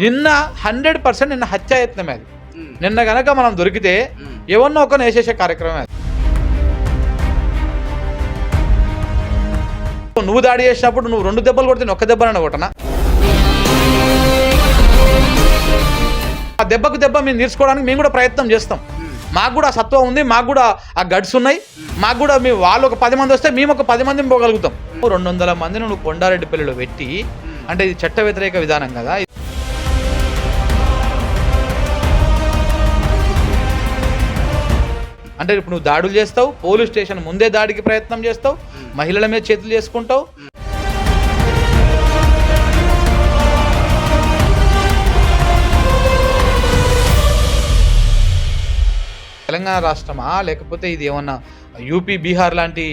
నిన్న hundred percent నిన్న హత్యాయత్నమే అది. నిన్న గనక మనం దొరికితే ఎవరినో ఒకరిని వేసేసే కార్యక్రమం అది. నువ్వు దాడి చేసినప్పుడు నువ్వు రెండు దెబ్బలు కొడితే ఒక్క దెబ్బనన్నా కొట్టనా? ఆ దెబ్బకు దెబ్బ మేము తీర్చుకోవడానికి మేము కూడా ప్రయత్నం చేస్తాం. మాకు కూడా ఆ సత్వం ఉంది మాకు కూడా ఆ గడ్స్ ఉన్నాయి మాకు కూడా మీ వాళ్ళు ఒక పది మంది వస్తే మేము ఒక పది మందిని పోగలుగుతాం. రెండు వందల మందిని నువ్వు కొండారెడ్డిపల్లిలో పెట్టి అంటే ఇది చట్ట వ్యతిరేక విధానం కదా? అంటే ఇప్పుడు నువ్వు దాడులు చేస్తావు పోలీస్ స్టేషన్ ముందే దాడికి ప్రయత్నం చేస్తావు మహిళల మీద చేతులు చేసుకుంటావు. తెలంగాణ రాష్ట్రమా? లేకపోతే ఇది ఏమన్నా యూపీ బీహార్ లాంటి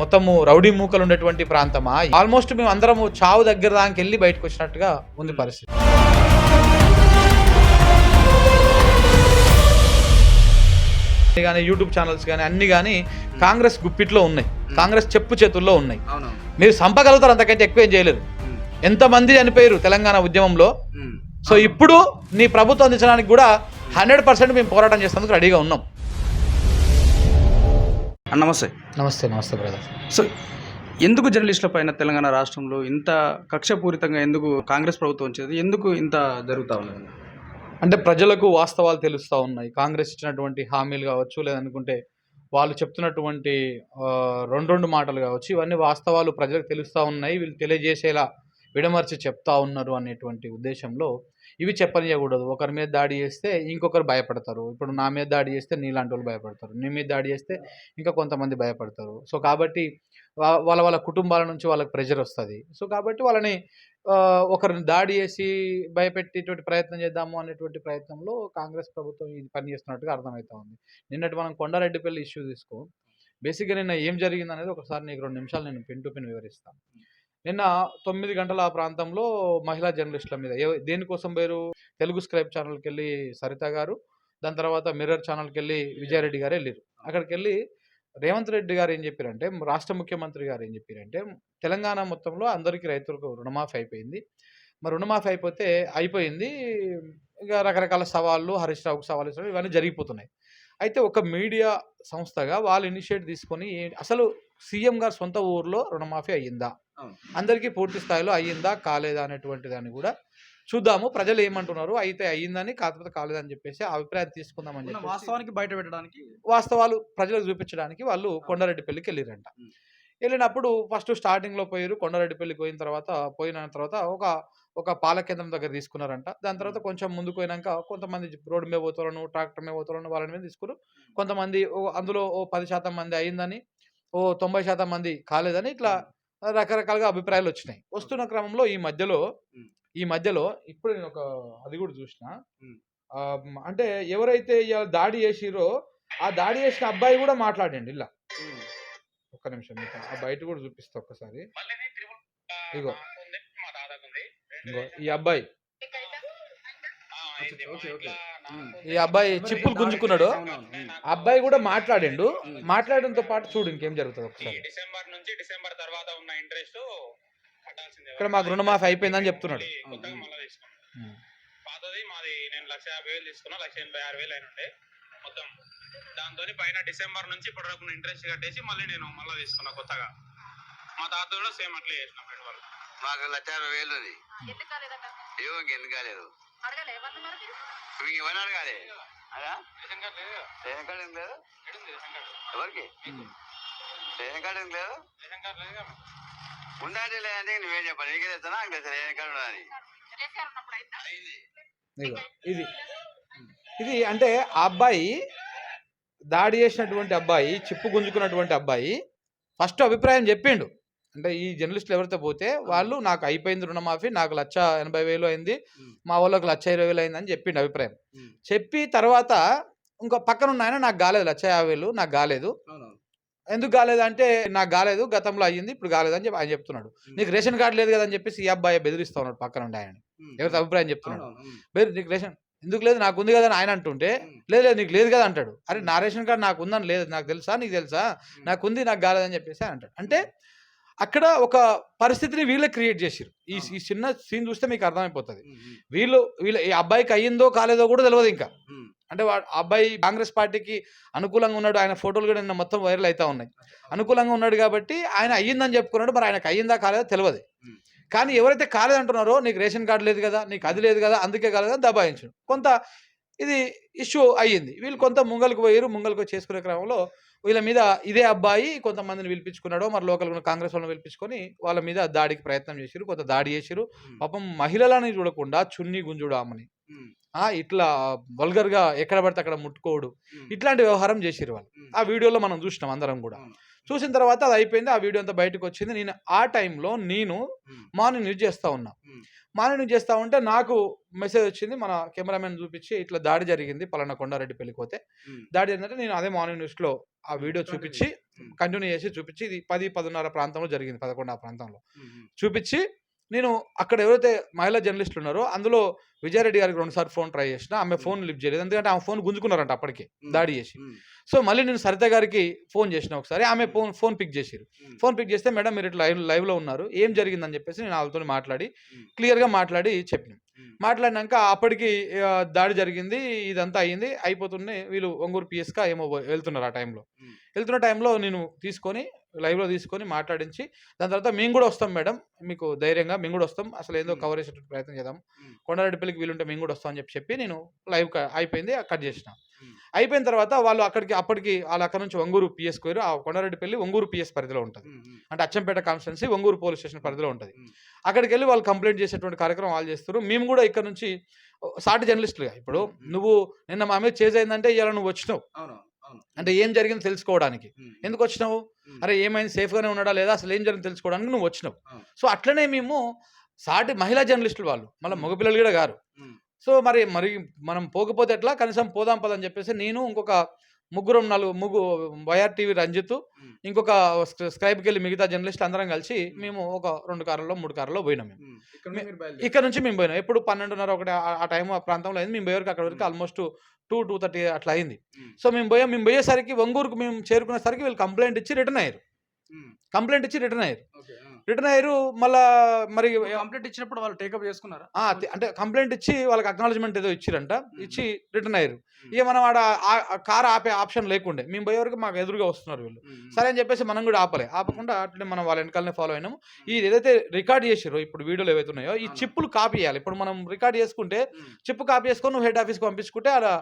మొత్తము రౌడీ మూకలు ఉండేటువంటి ప్రాంతమా? ఆల్మోస్ట్ మేము అందరము చావు దగ్గర దానికి వెళ్ళి బయటకు వచ్చినట్టుగా ఉంది పరిస్థితి. కానీ యూట్యూబ్ ఛానల్స్ కానీ అన్ని కానీ కాంగ్రెస్ గుప్పిట్లో ఉన్నాయి. కాంగ్రెస్ చెప్పు చేతుల్లో ఉన్నాయి. మీరు చంపగలుగుతారు అంతకంటే ఎక్కువ ఏం చేయలేరు ఉమ్, ఎంతమంది చనిపోయారు తెలంగాణ ఉద్యమంలో? సో ఇప్పుడు నీ ప్రభుత్వం అందించడానికి కూడా హండ్రెడ్ పర్సెంట్ మేము పోరాటం చేసేందుకు రెడీగా ఉన్నాం. అన్న, నమస్తే. నమస్తే నమస్తే బ్రదర్ సో ఎందుకు జర్నలిస్టుల పైన తెలంగాణ రాష్ట్రంలో ఇంత కక్షపూరితంగా ఎందుకు కాంగ్రెస్ ప్రభుత్వం వచ్చేది? ఎందుకు ఇంత జరుగుతా ఉన్నది? అంటే ప్రజలకు వాస్తవాలు తెలుస్తూ ఉన్నాయి. కాంగ్రెస్ ఇచ్చినటువంటి హామీలు కావచ్చు లేదనుకుంటే వాళ్ళు చెప్తున్నటువంటి రెండు రెండు మాటలు కావచ్చు ఇవన్నీ వాస్తవాలు ప్రజలకు తెలుస్తూ ఉన్నాయి. వీళ్ళు తెలియజేసేలా విడమర్చి చెప్తా ఉన్నారు అనేటువంటి ఉద్దేశంలో ఇవి చెప్పనియకూడదు. ఒకరి మీద దాడి చేస్తే ఇంకొకరు భయపడతారు. ఇప్పుడు నా మీద దాడి చేస్తే నీలాంటి వాళ్ళు భయపడతారు. నీ మీద దాడి చేస్తే ఇంకా కొంతమంది భయపడతారు. సో కాబట్టి వాళ్ళ వాళ్ళ కుటుంబాల నుంచి వాళ్ళకి ప్రెషర్ వస్తుంది. సో కాబట్టి వాళ్ళని ఒకరిని దాడి చేసి భయపెట్టేటువంటి ప్రయత్నం చేద్దాము అనేటువంటి ప్రయత్నంలో కాంగ్రెస్ ప్రభుత్వం ఇది పని చేస్తున్నట్టుగా అర్థమవుతా ఉంది. నిన్నటి మనం కొండారెడ్డిపల్లి ఇష్యూ తీసుకో. బేసిక్గా నిన్న ఏం జరిగింది అనేది ఒకసారి నీకు రెండు నిమిషాలు నేను పిన్ టు పిన్ వివరిస్తాను. నిన్న తొమ్మిది గంటల ఆ ప్రాంతంలో మహిళా జర్నలిస్టుల మీద దేనికోసం పేరు తెలుగు స్క్రైబ్ ఛానల్కి వెళ్ళి సరిత గారు దాని తర్వాత మిర్రర్ ఛానల్కి వెళ్ళి విజయారెడ్డి గారు వెళ్ళారు. అక్కడికి వెళ్ళి రేవంత్ రెడ్డి గారు ఏం చెప్పారంటే రాష్ట్ర ముఖ్యమంత్రి గారు ఏం చెప్పారంటే తెలంగాణ మొత్తంలో అందరికీ రైతులకు రుణమాఫీ అయిపోయింది. మరి రుణమాఫీ అయిపోతే అయిపోయింది. ఇంకా రకరకాల సవాళ్ళు హరీష్ రావుకు సవాళ్ళు ఇచ్చడం ఇవన్నీ జరిగిపోతున్నాయి. అయితే ఒక మీడియా సంస్థగా వాళ్ళు ఇనిషియేట్ తీసుకొని అసలు సీఎం గారు సొంత ఊర్లో రుణమాఫీ అయ్యిందా? అందరికీ పూర్తి స్థాయిలో అయ్యిందా కాలేదా అనేటువంటి దాన్ని కూడా చూద్దాము. ప్రజలు ఏమంటున్నారు? అయితే అయ్యిందని కాకపోతే కాలేదని చెప్పేసి అభిప్రాయం తీసుకుందామని చెప్పేసి వాస్తవానికి బయట పెట్టడానికి వాస్తవాలు ప్రజలకు చూపించడానికి వాళ్ళు కొండారెడ్డిపల్లికి వెళ్ళిరంట. ఉం. వెళ్ళినప్పుడు ఫస్ట్ స్టార్టింగ్లో పోయారు కొండారెడ్డిపల్లికి పోయిన తర్వాత పోయిన తర్వాత ఒక ఒక పాల కేంద్రం దగ్గర తీసుకున్నారంట. దాని తర్వాత కొంచెం ముందుకు పోయినాక కొంతమంది రోడ్డు మీద పోతారను ట్రాక్టర్ మీద పోతారను వాళ్ళని మీద తీసుకున్నారు. కొంతమంది ఓ అందులో ఓ పది శాతం మంది అయిందని ఓ తొంభై శాతం మంది కాలేదని ఇట్లా రకరకాలుగా అభిప్రాయాలు వచ్చినాయి. వస్తున్న క్రమంలో ఈ మధ్యలో. ఈ మధ్యలో ఇప్పుడు నేను ఒక అది కూడా చూసిన అంటే ఎవరైతే ఇవాళ దాడి చేసిరో ఆ దాడి చేసిన అబ్బాయి కూడా మాట్లాడండి ఇలా. ఒక్క నిమిషం మీకు ఆ బయట కూడా చూపిస్తా ఒక్కసారి. ఇగో. ఇగో ఈ అబ్బాయి. Okay okay. ఈ అబ్బాయి చిప్పులు గుంజుకున్నాడు. అబ్బాయి కూడా మాట్లాడిండు. మాట్లాడడంతో పాటు చూడు ఇంకేం జరుగుతుంది ఒకసారి. డిసెంబర్ నుంచి డిసెంబర్ తర్వాత ఉన్న ఇంట్రెస్ట్ ఇక్కడ మాకు రుణమాఫీ అయిపోయిందని చెప్తున్నాడు. పాతది మాది నేను లక్ష యాభై వేలు తీసుకున్నా లక్ష ఎనభై ఆరు వేలు అయిన ఉండే మొత్తం దాంతో పైన డిసెంబర్ నుంచి ఇప్పటి వరకు ఇంట్రెస్ట్ కట్టేసి మళ్ళీ నేను మళ్ళీ తీసుకున్నా కొత్తగా. మా తాత కూడా సేమ్ అట్లే చేసిన ఫ్రెండ్ వాళ్ళు. మాకు లక్ష యాభై వేలు ఉంది. ఎందుకు ఏమో ఇంకెందుకు కాలేదు? ఇంకేమని అడగాలి అదా? రేషన్ కార్డు లేదు. కదా? రేషన్ కార్డు ఏం లేదు? ఎవరికి? రేషన్ కార్డు ఏం లేదు? రేషన్ కార్డు లేదు కదా? ఉండాలి లేదంటే నువ్వేం చెప్పాలి? నీకే తెస్తానా నాకు తెలుసా రేషన్ కార్డు ఇది. ఇది అంటే ఆ అబ్బాయి దాడి చేసినటువంటి అబ్బాయి చిప్పు గుంజుకున్నటువంటి అబ్బాయి ఫస్ట్ అభిప్రాయం చెప్పిండు. అంటే ఈ జర్నలిస్టులు ఎవరితో పోతే వాళ్ళు నాకు అయిపోయింది రుణమాఫీ నాకు లక్ష ఎనభై వేలు అయింది. మా వాళ్ళకి లక్ష ఇరవై వేలు అయింది అని చెప్పిండు అభిప్రాయం. చెప్పి తర్వాత ఇంకో పక్కన ఉన్న ఆయన నాకు కాలేదు లక్ష యాభై వేలు నాకు కాలేదు. ఎందుకు కాలేదు అంటే నాకు కాలేదు గతంలో అయ్యింది ఇప్పుడు కాలేదు అని చెప్పి ఆయన చెప్తున్నాడు. నీకు రేషన్ కార్డు లేదు కదా అని చెప్పేసి ఈ అబ్బాయి బెదిరిస్తా ఉన్నాడు పక్కన ఉండే ఆయన. ఎవరితో అభిప్రాయం చెప్తున్నాడు? నీకు రేషన్ ఎందుకు లేదు? నాకు ఉంది కదా అని ఆయన అంటుంటే. లేదు లేదు నీకు లేదు కదా అంటాడు. అరే నా రేషన్ కార్డు నాకు ఉందని లేదు నాకు తెలుసా? నీకు తెలుసా? నాకు ఉంది నాకు కాలేదని చెప్పేసి అంటాడు. అంటే అక్కడ ఒక పరిస్థితిని వీళ్ళే క్రియేట్ చేసిరు ఈ ఈ చిన్న సీన్ చూస్తే మీకు అర్థమైపోతుంది. వీళ్ళు వీళ్ళు ఈ అబ్బాయికి అయ్యిందో కాలేదో కూడా తెలియదు ఇంకా. అంటే అబ్బాయి కాంగ్రెస్ పార్టీకి అనుకూలంగా ఉన్నాడు ఆయన ఫోటోలు కూడా నిన్న మొత్తం వైరల్ అవుతా ఉన్నాయి. అనుకూలంగా ఉన్నాడు కాబట్టి ఆయన అయ్యిందని చెప్పుకున్నాడు మరి ఆయనకు అయ్యిందా కాలేదో తెలియదు. కానీ ఎవరైతే కాలేదంటున్నారో నీకు రేషన్ కార్డు లేదు కదా నీకు అది లేదు కదా అందుకే కాలేదని దబాయించు కొంత ఇది ఇష్యూ అయ్యింది. వీళ్ళు కొంత ముంగల్కి పోయారు ముంగల్కి చేసుకునే క్రమంలో వీళ్ళ మీద ఇదే అబ్బాయి కొంతమందిని పిలిపించుకున్నాడో మరి లోకల్ కాంగ్రెస్ వాళ్ళని పిలిపించుకొని వాళ్ళ మీద దాడికి ప్రయత్నం చేసిరు కొంత దాడి చేసిరు పాపం మహిళలని చూడకుండా చున్ని గుంజుడు ఆమెని. ఇట్లా వల్గర్గా ఎక్కడ పడితే అక్కడ ముట్టుకోడు. ఇట్లాంటి వ్యవహారం చేసిరు వాళ్ళు. ఆ వీడియోలో మనం చూసినాం అందరం కూడా. చూసిన తర్వాత అది అయిపోయింది. ఆ వీడియో అంతా బయటకు వచ్చింది. నేను ఆ టైంలో నేను మార్నింగ్ న్యూస్ చేస్తూ ఉన్నా. మార్నింగ్ న్యూస్ చేస్తూ ఉంటే నాకు మెసేజ్ వచ్చింది. మన కెమెరామెన్ చూపించి ఇట్లా దాడి జరిగింది పలానా కొండారెడ్డి పెళ్ళికి పోతే. దాడి జరిగిందంటే నేను అదే మార్నింగ్ న్యూస్లో ఆ వీడియో చూపించి. కంటిన్యూ చేసి చూపించి ఇది పది పదిన్నర ప్రాంతంలో జరిగింది. పదకొండు ఆ ప్రాంతంలో. చూపించి నేను అక్కడ ఎవరైతే మహిళా జర్నలిస్టులు ఉన్నారో అందులో విజయారెడ్డి గారికి రెండుసార్లు ఫోన్ ట్రై చేసిన ఆమె ఫోన్ లిఫ్ట్ చేయలేదు ఎందుకంటే ఆమె ఫోన్ గుంజుకున్నారంట అప్పటికి దాడి చేసి సో మళ్ళీ నేను సరిత గారికి ఫోన్ చేసిన ఒకసారి ఆమె ఫోన్ ఫోన్ పిక్ చేసిరు ఫోన్ పిక్ చేస్తే మేడం మీరు ఇట్లా లైవ్ లైవ్లో ఉన్నారు ఏం జరిగిందని చెప్పేసి నేను వాళ్ళతో మాట్లాడి. క్లియర్గా మాట్లాడి చెప్పిన. మాట్లాడినాక అప్పటికి దాడి జరిగింది ఇదంతా అయ్యింది అయిపోతున్నాయి వీళ్ళు ఒంగూరు పిఎస్కా ఏమో వెళ్తున్నారు ఆ టైంలో. వెళ్తున్న టైంలో నేను తీసుకొని లైవ్లో తీసుకొని మాట్లాడించి దాని తర్వాత మేము కూడా వస్తాం మేడం మీకు ధైర్యంగా మేము కూడా వస్తాం అసలు ఏందో. కవర్ చేసే ప్రయత్నం చేద్దాం Hmm. కొండారెడ్డిపల్లికి వీలుంటే మేము కూడా వస్తాం అని చెప్పి చెప్పి నేను లైవ్ అయిపోయింది కట్ చేసిన. అయిపోయిన తర్వాత వాళ్ళు అక్కడికి అప్పటికి వాళ్ళు అక్కడ నుంచి ఒంగూరు పిఎస్ పోయారు ఆ కొండారెడ్డిపల్లి ఒంగూరు పిఎస్ పరిధిలో ఉంటుంది అంటే Achampet constituency Onguru police station పరిధిలో ఉంటుంది. అక్కడికి వెళ్ళి వాళ్ళు కంప్లైంట్ చేసేటువంటి కార్యక్రమం వాళ్ళు చేస్తారు మేము కూడా ఇక్కడ నుంచి సాటి జర్నలిస్టులుగా ఇప్పుడు. నువ్వు నిన్న మా మీద చేజ్ అయిందంటే ఇవాళ నువ్వు వచ్చినావు అంటే ఏం జరిగిందో తెలుసుకోవడానికి. ఎందుకు వచ్చినావు. అరే ఏమైంది సేఫ్గానే ఉన్నాడా లేదా అసలు ఏం జరిగింది తెలుసుకోవడానికి నువ్వు వచ్చినావు. సో అట్లనే మేము సాటి మహిళా జర్నలిస్టులు వాళ్ళు మళ్ళీ. మగపిల్లలు కూడా గారు. సో మరి మరి మనం పోకపోతే ఎట్లా కనీసం పోదాం పదని చెప్పేసి నేను ఇంకొక ముగ్గురు నాలుగు ముగ్గు వైఆర్ టీవీ రంజిత్. ఇంకొక స్క్రై- స్క్రైబ్కి వెళ్ళి మిగతా జర్నలిస్ట్ అందరం కలిసి మేము ఒక రెండు కార్లలో మూడు కార్లలో పోయినాం మేము. ఇక్కడ నుంచి మేము పోయినాం ఎప్పుడు పన్నెండున్నర ఒకటి ఆ- టైం ఆ ప్రాంతంలో అయింది మేము పోయేవరకు అక్కడ వరకు. ఆల్మోస్ట్ టూ టూ థర్టీ అట్లా అయింది. సో మేము పోయాం మేము పోయేసరికి ఒంగూరుకు మేము చేరుకునేసరికి వీళ్ళు కంప్లైంట్ ఇచ్చి రిటర్న్ అయ్యారు. కంప్లైంట్ ఇచ్చి రిటర్న్ అయ్యారు. రిటర్న్ అయ్యారు మళ్ళా మరి కంప్లీట్ ఇచ్చినప్పుడు వాళ్ళు టేకప్ చేసుకున్నారా? అంటే కంప్లైంట్ ఇచ్చి వాళ్ళకి అక్నాలజ్మెంట్ ఏదో ఇచ్చిరంట ఇచ్చి రిటర్న్ అయ్యారు. ఇక మనం ఆడ కార్ ఆపే ఆప్షన్ లేకుండే మేము పోయే వరకు మాకు ఎదురుగా వస్తున్నారు వీళ్ళు. సరే అని చెప్పేసి మనం కూడా ఆపలే. ఆపకుండా అట్లనే మనం వాళ్ళ వెనకాలనే ఫాలో అయినాము. ఈ ఏదైతే రికార్డ్ చేసారో ఇప్పుడు వీడియోలు ఏవైతే ఉన్నాయో ఈ. చిప్పులు కాపీ చేయాలి. ఇప్పుడు మనం రికార్డ్ చేసుకుంటే. చిప్పు కాపీ చేసుకొని నువ్వు హెడ్ ఆఫీస్కి పంపించుకుంటే అలా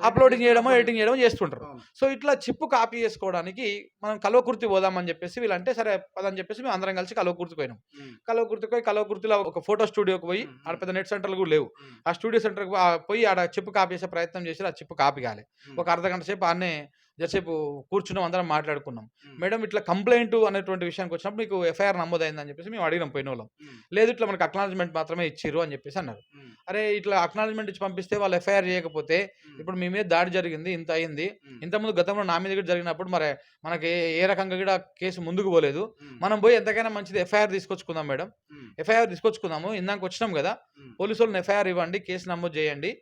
అప్లోడింగ్ చేయడమో ఎడిటింగ్ చేయడమో చేస్తుంటారు. సో ఇట్లా చిప్పు కాపీ చేసుకోవడానికి మనం కలవకుర్తి పోదామని చెప్పేసి వీళ్ళంటే సరే పదని చెప్పేసి మేము అందరం కలిసి కలవకుర్తి పోయినాం ఉమ్. కలవకుర్తికి పోయి కలవకుర్తిలో ఒక ఫోటో స్టూడియోకి పోయి. ఆడ పెద్ద నెట్ సెంటర్లు కూడా లేవు. ఆ స్టూడియో సెంటర్కి పోయి ఆడ చిప్పు కాపీ చేసే ప్రయత్నం చేసి ఆ చిప్పు కాపీ కాలే. ఒక అర్ధ గంట సేపు ఆడనే జరసేపు కూర్చున్నాం అందరం మాట్లాడుకున్నాం. మేడం ఇట్లా కంప్లైంట్ అనేటువంటి విషయానికి వచ్చినప్పుడు మీకు ఎఫ్ఐఆర్ నమోదైందని చెప్పేసి మేము అడిగినాం పోయిన వాళ్ళం. లేదు ఇట్లా మనకి అక్నాలజ్మెంట్ మాత్రమే ఇచ్చిర్రు అని చెప్పేసి అన్నారు. అరే ఇట్లా అక్నాలజ్మెంట్ ఇచ్చి పంపిస్తే వాళ్ళు ఎఫ్ఐఆర్ చేయకపోతే. ఇప్పుడు మీ మీద దాడి జరిగింది ఇంత అయింది. ఇంతకుముందు గతంలో నా మీద కూడా జరిగినప్పుడు మరి మనకి ఏ- రకంగా కూడా కేసు ముందుకు పోలేదు. మనం పోయి ఎంతకైనా మంచిది ఎఫ్ఐఆర్ తీసుకొచ్చుకుందాం మేడం. ఎఫ్ఐఆర్ తీసుకొచ్చుకుందాము ఇందాక వచ్చినాం కదా. పోలీసు వాళ్ళని ఎఫ్ఐఆర్ ఇవ్వండి కేసు నమోదు చేయండి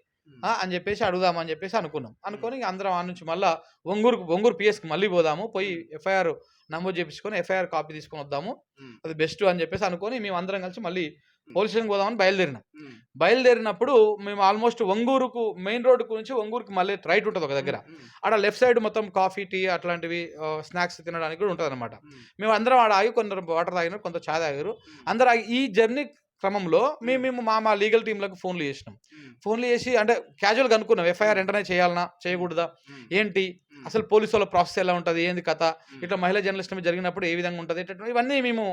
అని చెప్పేసి అడుగుదామని చెప్పేసి అనుకున్నాం. అనుకొని అందరం ఆ నుంచి మళ్ళీ ఒంగూరుకు ఒంగూరు పిఎస్కి మళ్ళీ పోదాము. పోయి ఎఫ్ఐఆర్ నమోదు చేపించుకొని ఎఫ్ఐఆర్ కాపీ తీసుకొని వద్దాము. అది బెస్ట్ అని చెప్పేసి అనుకొని మేము అందరం కలిసి మళ్ళీ పోలీస్ స్టేషన్కి పోదామని బయలుదేరినాం. బయలుదేరినప్పుడు మేము ఆల్మోస్ట్ ఒంగూరుకు మెయిన్ రోడ్డుకు నుంచి ఒంగూరుకి మళ్ళీ రైట్ ఉంటుంది ఒక దగ్గర. ఆడ లెఫ్ట్ సైడ్ మొత్తం కాఫీ టీ అట్లాంటివి స్నాక్స్ తినడానికి కూడా ఉంటుంది అనమాట. మేము అందరం ఆడ ఆగి కొందరు వాటర్ తాగినారు కొంత చాయ్ తాగారు. అందరు ఆగి ఈ జర్నీ క్రమంలో మేము మేము మా మా లీగల్ టీంలకు ఫోన్లు చేసినాం. ఫోన్లు చేసి అంటే క్యాజువల్గా అనుకున్నాం ఎఫ్ఐఆర్ వెంటనే చేయాలనా చేయకూడదా. ఏంటి. అసలు పోలీసు వాళ్ళ ప్రాసెస్ ఎలా ఉంటుంది? ఏంది కథ. ఇట్లా మహిళా జర్నలిస్ట్ మీద జరిగినప్పుడు ఏ విధంగా ఉంటుంది? ఇట్లా ఇవన్నీ మేము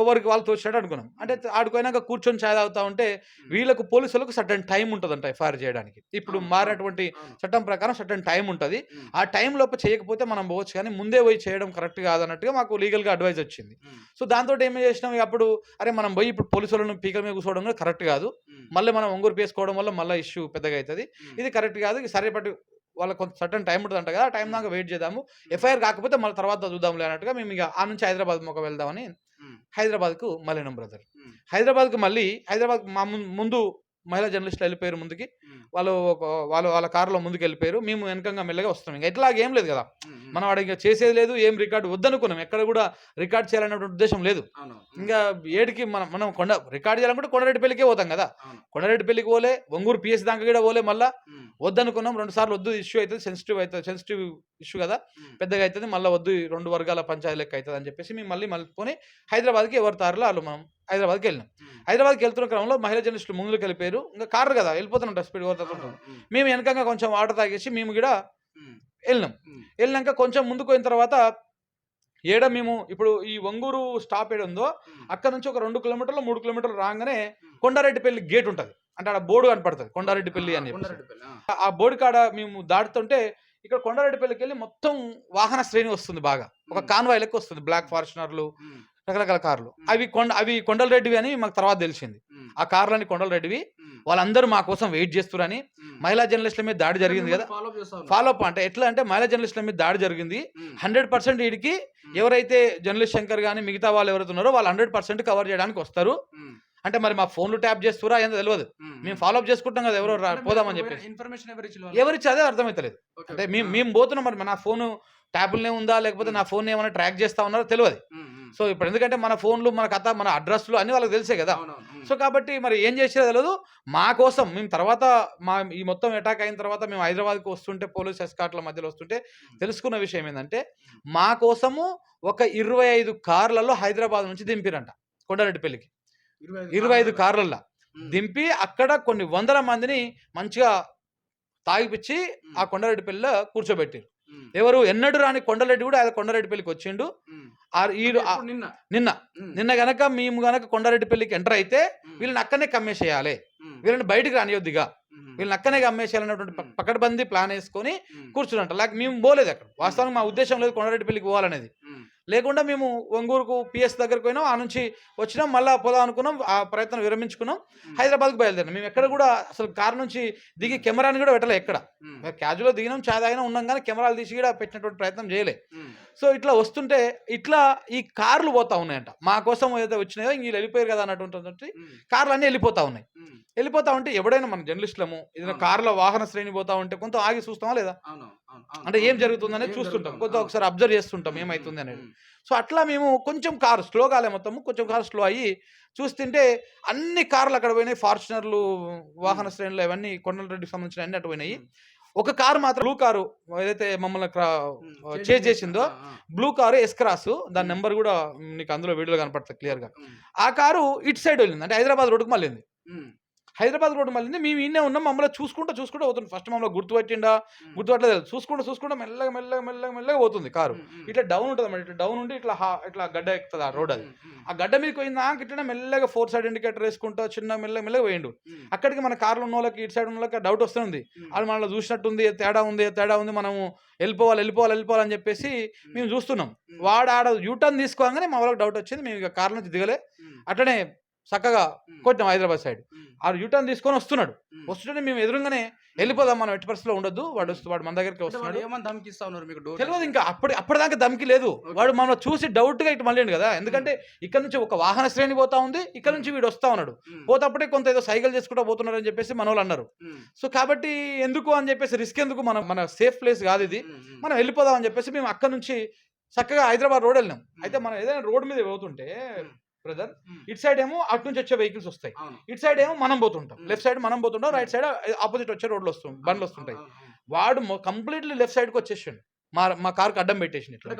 ఓవర్కి వాళ్ళు తోచినట్టు అనుకున్నాం. అంటే ఆడుకోయినాక కూర్చొని ఛాయ్ తాగుతా ఉంటే వీళ్ళకు పోలీసులకు సటన్ టైం ఉంటుందంట ఎఫ్ఐఆర్ చేయడానికి. ఇప్పుడు మారినటువంటి. చట్టం ప్రకారం సటన్ టైం ఉంటుంది. ఆ టైం లోపు చేయకపోతే మనం పోవచ్చు కానీ ముందే పోయి చేయడం కరెక్ట్ కాదన్నట్టుగా మాకు లీగల్గా అడ్వైజ్ వచ్చింది. సో దాంతో ఏం చేసినాం? అప్పుడు అరే మనం పోయి ఇప్పుడు పోలీసులను పీకల మీద కూర్చోవడం కూడా కరెక్ట్ కాదు. మళ్ళీ మనం ఒంగూరు పేసుకోవడం వల్ల మళ్ళీ ఇష్యూ పెద్దగా అవుతుంది. ఇది కరెక్ట్ కాదు. ఇది సరే బట్ వాళ్ళకి కొంత సటన్ టైం ఉంటుంది కదా ఆ టైం దాకా వెయిట్ చేద్దాము ఎఫ్ఐఆర్ కాకపోతే మళ్ళీ తర్వాత చూద్దాంలే అన్నట్టుగా మేము ఇక ఆ నుంచి హైదరాబాద్ మొక్క వెళ్దామని. హైదరాబాద్కు మళ్ళీ బ్రదర్. హైదరాబాద్కు మళ్ళీ హైదరాబాద్ మా ముం- ముందు మహిళా జర్నలిస్టులు వెళ్ళిపోయారు ముందుకి. వాళ్ళు ఒక వాళ్ళు వాళ్ళ కారులో ముందుకు వెళ్ళిపోయారు మేము వెనకంగా మెల్లగా వస్తున్నాం. ఇంకా ఇట్లా ఏం లేదు కదా. మనం వాడు ఇంకా చేసేది లేదు ఏం రికార్డు వద్దనుకున్నాం. ఎక్కడ కూడా రికార్డ్ చేయాలనేటువంటి ఉద్దేశం లేదు. ఇంకా ఏడికి మనం మనం కొండ రికార్డ్ చేయాలనుకుంటే కొండరెడ్డిపల్లికే పోతాం కదా. అవును. కొండరెడ్డిపల్లికి పోలే ఒంగూరు పిఎస్ దాకా కూడా పోలే మళ్ళా వద్దనుకున్నాం. రెండు సార్లు వద్దు ఇష్యూ అవుతుంది సెన్సిటివ్ అవుతుంది సెన్సిటివ్ ఇష్యూ కదా. పెద్దగా అవుతుంది మళ్ళీ వద్దు రెండు వర్గాల పంచాయతీ లెక్క అవుతుంది అని చెప్పేసి మేము మళ్ళీ మలుపుకొని హైదరాబాద్కి ఎవరి తారులో వాళ్ళు మనం హైదరాబాద్కి వెళ్ళినాం హైదరాబాద్కి వెళ్తున్న క్రమంలో మహిళా జర్నలిస్టులు ముందుకు వెళ్ళిపోయారు. ఇంకా కారు కదా వెళ్ళిపోతుంటారు స్పీడ్ పోతుంటాం మేము వెనకంగా కొంచెం వాటర్ తాగేసి మేము కూడా వెళ్ళినాం. వెళ్ళినాక కొంచెం ముందుకు పోయిన తర్వాత ఏడ మేము ఇప్పుడు ఈ ఒంగూరు స్టాప్ ఏడ ఉందో అక్కడ నుంచి ఒక రెండు కిలోమీటర్లు మూడు కిలోమీటర్లు రాగానే కొండారెడ్డిపల్లి గేట్ ఉంటుంది. అంటే అక్కడ బోర్డు కనపడుతుంది కొండారెడ్డిపల్లి అని ఆ. బోర్డు కాడ మేము దాటుతుంటే ఇక్కడ కొండారెడ్డిపల్లికి వెళ్ళి మొత్తం వాహన శ్రేణి వస్తుంది బాగా. ఒక. కాన్వాయ్ లెక్క వస్తుంది. బ్లాక్ ఫార్చునర్లు రకరకాల కార్లు. అవి కొండ అవి కొండలరెడ్డివి అని మాకు తర్వాత తెలిసింది. ఆ కార్లని కొండలరెడ్డివి వాళ్ళందరూ మా కోసం వెయిట్ చేస్తున్నారని మహిళా జర్నలిస్టుల మీద దాడి జరిగింది కదా. ఫాలో అప్ అంటే ఎట్లా అంటే మహిళా జర్నలిస్టుల మీద దాడి జరిగింది. హండ్రెడ్ పర్సెంట్ వీడికి ఎవరైతే జర్నలిస్ట్ శంకర్ కానీ మిగతా వాళ్ళు ఎవరైతే ఉన్నారో వాళ్ళు హండ్రెడ్ పర్సెంట్ కవర్ చేయడానికి వస్తారు. అంటే మరి మా ఫోన్లు ట్యాప్ చేస్తురా ఏందో తెలియదు. మేము. ఫాలో అప్ చేసుకుంటాం కదా ఎవరో పోదామని చెప్పేసి. ఇన్ఫర్మేషన్ ఎవరు ఎవరిచ్చి అదే అర్థమవుతలేదు అంటే మేము మేము పోతున్నాం మరి నా ఫోన్ ట్యాబ్లనే ఉందా లేకపోతే నా ఫోన్ ఏమైనా ట్రాక్ చేస్తా ఉన్నారో తెలియదు. సో ఇప్పుడు ఎందుకంటే మన ఫోన్లు మన కథ మన అడ్రస్లు అన్ని వాళ్ళకి తెలిసే కదా. సో కాబట్టి మరి ఏం చేసేది తెలియదు మా కోసం మేము తర్వాత మా ఈ మొత్తం అటాక్ అయిన తర్వాత మేము హైదరాబాద్కి వస్తుంటే పోలీస్ ఎస్కాట్ల మధ్యలో వస్తుంటే తెలుసుకున్న విషయం ఏంటంటే మా కోసము ఒక ఇరవై ఐదు కార్లలో హైదరాబాద్ నుంచి దింపిరంట కొండారెడ్డిపల్లికి. ఇరవై ఐదు కార్లల్లో. దింపి అక్కడ కొన్ని వందల మందిని మంచిగా తాగిపిచ్చి ఆ కొండారెడ్డిపల్లిలో కూర్చోబెట్టారు. ఎవరు ఎన్నడు రాని కొండరెడ్డి కూడా ఆయన కొండారెడ్డిపల్లికి వచ్చిండు. నిన్న. నిన్న. నిన్న గనక మేము గనక కొండారెడ్డిపల్లికి ఎంటర్ అయితే వీళ్ళని అక్కనే కమ్మేసేయాలి. వీళ్ళని బయటికి రానియొద్దిగా. వీళ్ళని అక్కనే కమ్మేసేయాలన్నటువంటి పకడ్బందీ ప్లాన్ వేసుకొని కూర్చున్నట్ట లేక మేము పోలేదు అక్కడ వాస్తవానికి మా ఉద్దేశం లేదు కొండారెడ్డిపల్లికి పోవాలనేది. లేకుండా మేము ఒంగూరుకు పిఎస్ దగ్గరికి పోయినాం ఆ నుంచి వచ్చినాం మళ్ళీ పోదాం అనుకున్నాం ఆ ప్రయత్నం విరమించుకున్నాం హైదరాబాద్కి బయలుదేరినాం. మేము ఎక్కడ కూడా అసలు కారు నుంచి దిగి కెమెరాని కూడా పెట్టలే ఎక్కడ. క్యాజువల్గా దిగినాం చాయ్ తాగినా ఉన్నాం కానీ కెమెరాలు తీసి కూడా పెట్టినటువంటి ప్రయత్నం చేయలే. సో ఇట్లా వస్తుంటే ఇట్లా ఈ కార్లు పోతా ఉన్నాయంట. మా కోసం ఏదైతే వచ్చినాయో ఇంక వీళ్ళు వెళ్ళిపోయారు కదా అన్నటువంటి కార్లు అన్నీ వెళ్ళిపోతా ఉన్నాయి. వెళ్ళిపోతా ఉంటే ఎవడైనా మన జర్నలిస్టులము ఏదైనా. కార్లో వాహన శ్రేణి పోతా ఉంటే కొంత ఆగి చూస్తామా లేదా? అంటే ఏం జరుగుతుంది అనేది చూస్తుంటాం. కొంత ఒకసారి అబ్జర్వ్ చేస్తుంటాం ఏమైతుంది అనేది సో అట్లా మేము కొంచెం కారు స్లో కాలే మొత్తము. కొంచెం కారు స్లో అయ్యి చూస్తుంటే అన్ని కార్లు అక్కడ పోయినాయి. ఫార్చునర్లు వాహన శ్రేణులు అవన్నీ కొండలరెడ్డికి సంబంధించిన అన్ని అటు పోయినాయి. ఒక కారు మాత్రం బ్లూ కారు ఏదైతే మమ్మల్ని చేజ్ చేసిందో. బ్లూ కారు ఎస్ క్రాస్ దాని నెంబర్ కూడా నీకు అందులో వీడియోలో కనపడుతుంది క్లియర్గా. ఆ కారు ఇటు సైడ్ వెళ్ళింది. అంటే హైదరాబాద్ రోడ్డుకు మళ్ళీంది. హైదరాబాద్ రోడ్డు మళ్ళీ మేము ఇన్నే ఉన్నాం మమ్మల్ని చూసుకుంటూ చూసుకుంటూ పోతుంది. ఫస్ట్ మమ్మల్ని గుర్తుపట్టిండా? గుర్తుపట్టలేదు. చూసుకుంటూ చూసుకుంటూ మెల్లగా మెల్లగా మెల్లగా మెల్లగా పోతుంది కారు. ఇట్లా డౌన్ ఉంటుంది అన్నమాట. ఇట్లా డౌన్ ఉండి ఇట్లా ఇట్లా గడ్డ ఎక్కుతుంది ఆ రోడ్ అది. ఆ గడ్డ మీదకి పోయిందా? ఇట్లా మెల్లగా ఫోర్ సైడ్ ఇండికేటర్ వేసుకుంటూ చిన్న మెల్లగా మెల్లగా పోయిండు. అక్కడికి మన కార్లో ఉన్న వాళ్ళకి ఇటు సైడ్ ఉన్న వాళ్ళకి డౌట్ వస్తుంది వాళ్ళు మనల్ని చూసినట్టుంది ఏ తేడా ఉంది ఏ తేడా ఉంది మనము వెళ్ళిపోవాలి వెళ్ళిపోవాలి వెళ్ళిపోవాలని చెప్పేసి మేము. చూస్తున్నాం. వాడు ఆడ యూటర్న్ తీసుకోగానే మా వాళ్ళకి డౌట్ వచ్చింది మేము ఇక కార్ నుంచి దిగలే. అట్లనే చక్కగా కొట్టాం హైదరాబాద్ సైడ్. ఆ యూటర్న్ తీసుకొని వస్తున్నాడు. వస్తుంటే మేము ఎదురుగానే వెళ్ళిపోదాం మనం ఎట్టి పరిస్థితిలో ఉండొద్దు. వాడు వస్తు- వాడు మన దగ్గరికి వస్తున్నాడు. ఏమని ధమ్కిస్తా ఉన్నారు మీకు డోర్ తెలియదు ఇంకా. అప్పటి అప్పటిదాకా దమ్కి లేదు. వాడు మమ్మల్ని చూసి డౌట్గా ఇటు మళ్ళీ కదా. ఎందుకంటే ఇక్కడ నుంచి ఒక వాహన శ్రేణి పోతా ఉంది. ఇక్కడ నుంచి వీడు వస్తా ఉన్నాడు. పోతప్పుడే కొంత ఏదో సైకిల్ చేసుకుంటూ పోతున్నారు అని చెప్పేసి మన అన్నారు. సో కాబట్టి ఎందుకు అని చెప్పేసి రిస్క్ ఎందుకు మన మన సేఫ్ ప్లేస్ కాదు ఇది. మనం వెళ్ళిపోదాం అని చెప్పేసి మేము అక్కడ నుంచి చక్కగా హైదరాబాద్ రోడ్ వెళ్ళినాం. అయితే మనం ఏదైనా రోడ్ మీద పోతుంటే బ్రదర్ ఇటు సైడ్ ఏమో అటు నుంచి వచ్చే వెహికల్స్ వస్తాయి. ఇటు సైడ్ ఏమో మనం పోతుంటాం. లెఫ్ట్ సైడ్ మనం పోతుంటాం రైట్ సైడ్ ఆపోజిట్ వచ్చే రోడ్లు వస్తుంది బండ్లు వస్తుంటాయి. వాడు కంప్లీట్లీ లెఫ్ట్ సైడ్కి వచ్చేసిండు. మా మా కార్కి అడ్డం పెట్టేసి ఇట్లా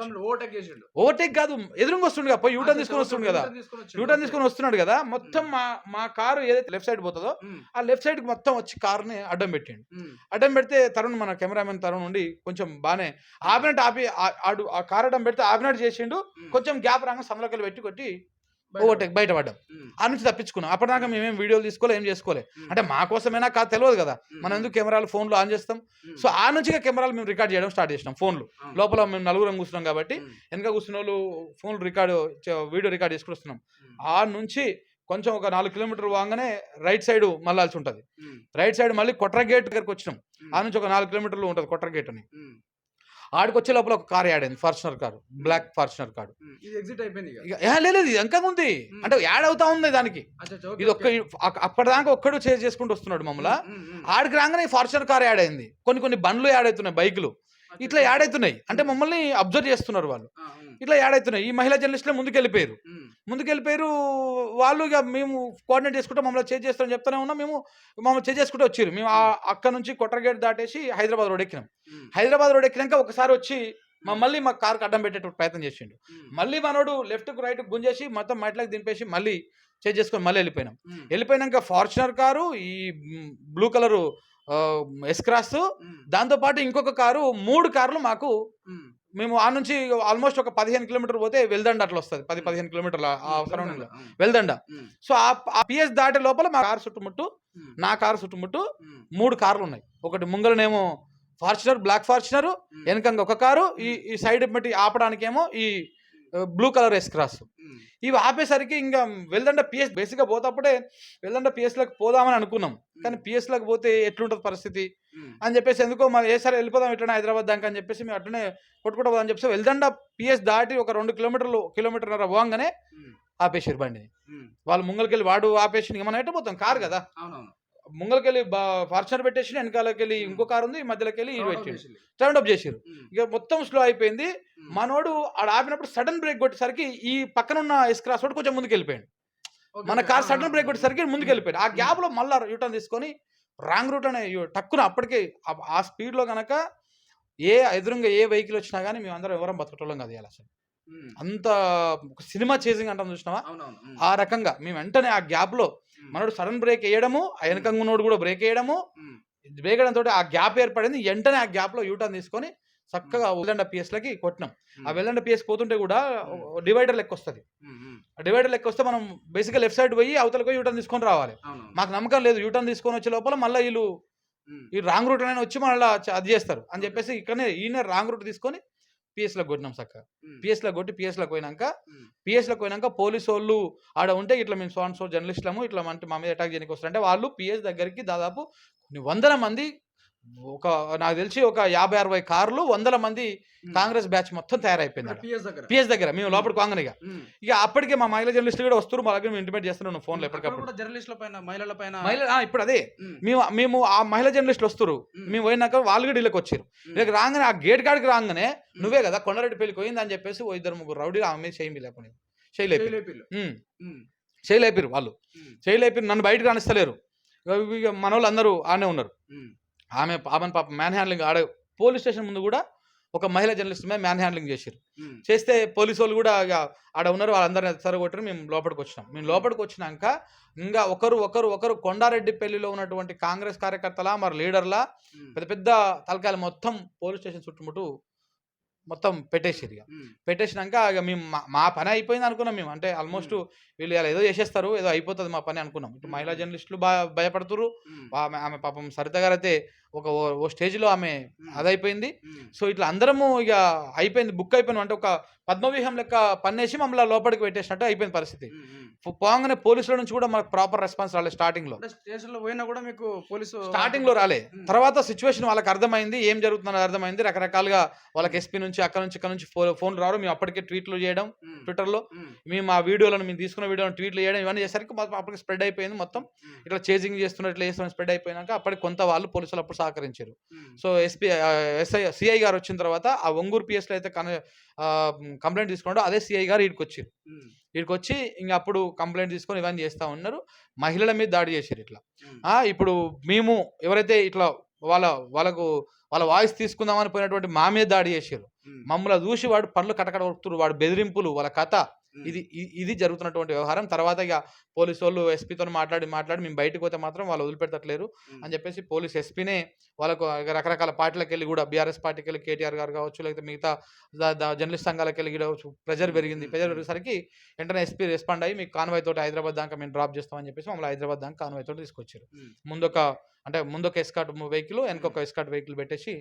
ఓవర్టేక్ కాదు ఎదురుగా వస్తుండు కదా పోయి యూటర్న్ తీసుకొని వస్తుండు కదా. యూటర్న్ తీసుకొని వస్తున్నాడు కదా మొత్తం మా మా కారు ఏదైతే లెఫ్ట్ సైడ్ పోతుందో ఆ లెఫ్ట్ సైడ్కి మొత్తం వచ్చి కార్ని అడ్డం పెట్టిండు. అడ్డం పెడితే తరుణ్ మన కెమెరామెన్ తరుణ్ ఉండి కొంచెం బాగానే ఆపినట్టు ఆపి ఆ- ఆడు ఆ కార్ అడ్డం పెడితే ఆపినట్టు చేసిండు. కొంచెం గ్యాప్ రాగా సమలకలు పెట్టి కొట్టి ఓవర్టేక్ బయట పడ్డాం ఆ నుంచి తప్పించుకున్నాం. అప్పటిదాకా మేమేం వీడియోలు తీసుకోలే ఏం చేసుకోలే. అంటే మా కోసమైనా కాదు తెలియదు కదా. మనం ఎందుకు కెమెరాలు ఫోన్లు ఆన్ చేస్తాం? సో ఆ నుంచి కెమెరాలు మేము రికార్డ్ చేయడం స్టార్ట్ చేసినాం ఫోన్లు. లోపల మేము నలుగురం కూర్చున్నాం కాబట్టి వెనక కూర్చున్న వాళ్ళు ఫోన్ రికార్డు వీడియో రికార్డ్ చేసుకుని వస్తున్నాం. ఆ నుంచి కొంచెం ఒక నాలుగు కిలోమీటర్ వాగానే రైట్ సైడ్ మళ్ళాల్సి ఉంటుంది. రైట్ సైడ్ మళ్ళీ కొట్ర గేట్ దగ్గరికి వచ్చినాం. ఆ నుంచి ఒక నాలుగు కిలోమీటర్లు ఉంటుంది కొట్ర గేట్ అని. ఆడికి వచ్చే లోపల ఒక కార్ యాడ్ అయింది Fortuner car black Fortuner car. Exit అయిపోయింది లేదు ఇంకా ఉంది. అంటే యాడ్ అవుతా ఉంది దానికి. ఇది ఒక్క అప్పటిదాకా ఒక్కడు చేజ్ చేసుకుంటూ వస్తున్నాడు మమ్మల్ని. ఆడికి రాగానే ఫార్చునర్ కార్ యాడ్ అయింది. కొన్ని కొన్ని బండ్లు యాడ్ అవుతున్నాయి బైకులు. ఇట్లా యాడ్ అవుతున్నాయి అంటే మమ్మల్ని అబ్జర్వ్ చేస్తున్నారు వాళ్ళు. ఇట్లా యాడ్ అవుతున్నాయి ఈ మహిళా జర్నలిస్టులే ముందుకు వెళ్ళిపోయారు ముందుకు వెళ్ళిపోయారు వాళ్ళు ఇక మేము కోఆర్డినేట్ చేసుకుంటే మమ్మల్ని చేంజ్ చేస్తామని చెప్తానే ఉన్నాం మేము మమ్మల్ని చేంజ్ చేసుకుంటూ వచ్చారు. మేము ఆ- అక్కడ నుంచి కొట్టరగేట్ దాటేసి హైదరాబాద్ రోడ్ ఎక్కినాం. హైదరాబాద్ రోడ్ ఎక్కినాక ఒకసారి వచ్చి మమ్మల్ని మా కార్కి అడ్డం పెట్టేటువంటి ప్రయత్నం చేసిండు. మళ్ళీ మనోడు లెఫ్ట్కి రైట్ గుంజేసి మొత్తం మట్లకి దింపేసి మళ్ళీ చేంజ్ చేసుకొని మళ్ళీ వెళ్ళిపోయినాం. వెళ్ళిపోయినాక ఫార్చునర్ కారు ఈ బ్లూ కలరు ఎస్క్రాస్ ఉమ్, దాంతోపాటు ఇంకొక కారు మూడు కార్లు మాకు. మేము. ఆ నుంచి ఆల్మోస్ట్ ఒక పదిహేను కిలోమీటర్ పోతే వెల్దండ అట్లా వస్తుంది. పది పదిహేను కిలోమీటర్ల ఆ సరౌండింగ్ వెల్దండ ఉమ్, సో ఆ పిఎస్ దాటే లోపల మా కారు చుట్టుముట్టు నా కారు చుట్టుముట్టు మూడు కార్లు ఉన్నాయి. ఒకటి ముంగలనేమో ఫార్చునర్ బ్లాక్ ఫార్చునర్ వెనకంగా ఒక కారు ఈ ఈ సైడ్ బట్టి ఆపడానికేమో ఈ బ్లూ కలర్ ఎస్ క్రాస్. ఇవి ఆపేసరికి ఇంకా వెల్దండ పిఎస్ బేసిక్గా పోతప్పుడే వెల్దండ పిఎస్లకు పోదామని అనుకున్నాం. కానీ పిఎస్లకు పోతే ఎట్లుంటుంది పరిస్థితి? అని చెప్పేసి ఎందుకో మరి ఏ సరే వెళ్ళిపోదాం ఇట్లనే హైదరాబాద్ దాకా అని చెప్పేసి మేము అట్లనే కొట్టుకుంటూ పోదాం అని చెప్పేసి వెల్దండ పిఎస్ దాటి ఒక రెండు కిలోమీటర్లు కిలోమీటర్ పోగానే ఆపేసారు బండిని. వాళ్ళు ముంగలకెళ్ళి వాడు ఆపేసి మనం ఎట్ట పోతాం? కారు కదా. ముంగలకెళ్ళి ఫార్చునర్ పెట్టేసి వెనకాలకెళ్ళి ఇంకో కారు ఉంది మధ్యలోకి వెళ్ళి ఇది చేసింది. టర్న్ అప్ చేసారు ఇక మొత్తం స్లో అయిపోయింది. మనోడు ఆడ ఆపినప్పుడు సడన్ బ్రేక్ కొట్టేసరికి ఈ పక్కన ఉన్న ఎస్క్రాస్ వాడు కొంచెం ముందుకు వెళ్ళిపోయాడు మన. కార్ సడన్ బ్రేక్ కొట్టేసరికి ముందుకు వెళ్ళిపోయాడు ఆ. గ్యాప్లో మళ్ళా యూటర్న్ తీసుకొని రాంగ్ రూట్ అనే టక్కున అప్పటికే ఆ- స్పీడ్లో గనక ఏ ఎదురుగా ఏ వెహికల్ వచ్చినా కానీ మేము అందరం ఎవరం బతకటోళ్ళం కాదు అసలు. అంత సినిమా చేసింగ్ అంటాం చూసినావా? ఆ రకంగా మేము వెంటనే ఆ గ్యాప్లో మనోడు సడన్ బ్రేక్ వేయడము వెనకంగా ఉన్నోడు కూడా బ్రేక్ వేయడము. బ్రేక్ వేయడం తోటి ఆ గ్యాప్ ఏర్పడింది. వెంటనే ఆ గ్యాప్లో యూటర్న్ తీసుకొని చక్కగా ఉల్లండ పిఎస్ లకి కొట్టినాం. ఆ ఉమ్, వెల్లండ పిఎస్ పోతుంటే కూడా డివైడర్ లెక్క వస్తుంది. ఆ డివైడర్ లెక్క వస్తే మనం బేసిక్గా లెఫ్ట్ సైడ్ పోయి అవతలకు పోయి యూటర్న్ తీసుకొని రావాలి. మాకు నమ్మకం లేదు. యూటర్న్ తీసుకొని వచ్చే లోపల మళ్ళీ వీళ్ళు ఈ రాంగ్ రూట్ అనేది వచ్చి మళ్ళీ అది చేస్తారు. అని చెప్పేసి ఇక్కడనే ఈయన రాంగ్ రూట్ తీసుకొని పిఎస్లో కొట్టినాం ఉమ్, పిఎస్లో కొట్టి పిఎస్లో పోయినాక పిఎస్లో పోయినాక పోలీసు వాళ్ళు ఆడ ఉంటే ఇట్లా మేము సో సో జర్నలిస్టులము ఇట్లా అంటే మా మీద అటాక్ చేయడానికి వస్తారంటే వాళ్ళు పిఎస్ దగ్గరికి దాదాపు కొన్ని వందల మంది ఒక నాకు తెలిసి ఒక యాభై అరవై కార్లు వందల మంది. కాంగ్రెస్ బ్యాచ్ మొత్తం తయారైపోయింది పిఎస్ దగ్గర. మేము లోపల ఉమ్. ఇక అప్పటికే మా మహిళా జర్నలిస్టులు కూడా వస్తారు మా దగ్గర మేము ఇంటిమేట్ చేస్తున్నాం ఫోన్లో ఎప్పటికప్పుడు. జర్నలిస్టుల పైన మహిళల పైన. మహిళ ఇప్పుడు అదే. మేము. మేము ఆ మహిళా జర్నలిస్టులు వస్తారు మేము. పోయినాక వాళ్ళు కూడా ఇళ్ళకి వచ్చారు. ఇళ్ళకి రాగానే ఆ గేట్ కాడికి రాగానే నువ్వే కదా కొండారెడ్డి పెళ్ళికి పోయింది అని చెప్పేసి ఓ ఇద్దరు ముగ్గురు రౌడీలు ఆమె మీద చేయి లేకపోయి చేయి లేపారు. చేయలేపిల్లు. ఉమ్, ఉమ్, చేయి లేపారు వాళ్ళు. ఉమ్, చేయి లేపారు నన్ను బయటకు రాణిస్తలేరు మన వాళ్ళు అందరూ ఆనే ఉన్నారు. ఆమె ఆమెను పాప మ్యాన్ హ్యాండ్లింగ్ ఆడ పోలీస్ స్టేషన్ ముందు కూడా ఒక మహిళా జర్నలిస్ట్ మీద మ్యాన్ హ్యాండ్లింగ్ చేశారు చేస్తే పోలీసు వాళ్ళు కూడా ఆడ ఉన్నారు వాళ్ళందరినీ సరగొట్టారు మేము లోపలికి వచ్చినాం. మేము లోపలికి వచ్చినాక ఇంకా ఒకరు ఒకరు ఒకరు కొండారెడ్డి పెళ్ళిలో ఉన్నటువంటి కాంగ్రెస్ కార్యకర్తలా మరి లీడర్లా పెద్ద పెద్ద తలకాయలు మొత్తం పోలీస్ స్టేషన్ చుట్టుముట్టు మొత్తం పెట్టేసారు ఇక. పెట్టేసినాక ఇక మేము మా- మా పని అయిపోయింది అనుకున్నాం మేము. అంటే ఆల్మోస్ట్ వీళ్ళు ఇలా ఏదో చేసేస్తారు ఏదో అయిపోతుంది మా పని అనుకున్నాం. ఇటు మహిళా జర్నలిస్టులు బాగా భయపడుతురు ఆమె పాపం సరిత గారు అయితే ఒక ఓ- స్టేజ్లో ఆమె అదైపోయింది. సో ఇట్లా అందరము ఇక అయిపోయింది బుక్ అయిపోయినాం అంటే ఒక పద్మవ్యూహం లెక్క పన్నేసి మమ్మల్ని లోపలికి పెట్టేసినట్టు అయిపోయింది పరిస్థితి. పోగానే పోలీసుల నుంచి కూడా మనకు ప్రాపర్ రెస్పాన్స్ రాలేదు స్టార్టింగ్లో అంటే స్టేషన్లో పోయినా కూడా మీకు పోలీసు స్టార్టింగ్లో రాలే. తర్వాత సిచ్యువేషన్ వాళ్ళకి అర్థమైంది ఏం జరుగుతుందో అర్థమైంది. రకరకాలుగా వాళ్ళకి ఎస్పీ నుంచి అక్కడ నుంచి ఇక్కడ నుంచి ఫోన్ రావడం మేము అప్పటికే ట్వీట్లు చేయడం ఉమ్, ట్విట్టర్లో ఉమ్, మేము ఆ వీడియోలను మేము తీసుకున్న వీడియోలను ట్వీట్లు చేయడం ఇవన్నీ చేసరికి మొత్తం అప్పటికి స్ప్రెడ్ అయిపోయింది మొత్తం. ఇట్లా చేజింగ్ చేస్తున్నట్లు చేస్తున్న స్ప్రెడ్ అయిపోయినాక అప్పటికి కొంత వాళ్ళు పోలీసులు అప్పుడు సహకరించారు. సో ఎస్పీ ఎస్ఐ సిఐ గారు వచ్చిన తర్వాత ఆ ఒంగూరు పిఎస్లో అయితే కన కంప్లైంట్ తీసుకున్నాడో అదే సిఐ గారు వీడికి వచ్చారు వీడికి వచ్చి ఇంకా అప్పుడు కంప్లైంట్ తీసుకొని ఇవన్నీ చేస్తూ ఉన్నారు. మహిళల మీద దాడి చేశారు ఇట్లా. ఇప్పుడు మేము ఎవరైతే ఇట్లా వాళ్ళ వాళ్ళకు వాళ్ళ వాయిస్ తీసుకుందామని పోయినటువంటి మా మీద దాడి చేశారు. మమ్మల్ని చూసి వాడు పనులు కొడుతున్నారు. వాడు బెదిరింపులు వాళ్ళ కథ. ఇది ఇది జరుగుతున్నటువంటి వ్యవహారం. తర్వాత ఇక పోలీసు వాళ్ళు ఎస్పీతో మాట్లాడి మాట్లాడి మేము బయటకు పోతే మాత్రం వాళ్ళు వదిలిపెట్టట్లేరు అని చెప్పేసి పోలీస్ ఎస్పీనే వాళ్ళకు రకరకాల పార్టీలకు వెళ్ళి కూడా బీఆర్ఎస్ పార్టీకి వెళ్ళి కేటీఆర్ గారు కావచ్చు లేకపోతే మిగతా జర్నలిస్ట్ సంఘాలకు వెళ్ళి కూడా ప్రెజర్ పెరిగింది. ప్రెజర్ పెరిగేసరికి వెంటనే ఎస్పీ రెస్పాండ్ అయ్యి మీకు కాన్వాయ్ తోటి హైదరాబాద్ దాకా మేము డ్రాప్ చేస్తామని చెప్పేసి మమ్మల్ని హైదరాబాద్ దాకా కాన్వాయ్ తోటి తీసుకొచ్చారు. ముందొక అంటే ముందొక ఎస్కాట్ వెహికల్ వెనకొక ఎస్కాట్ వెహికల్ పెట్టేసి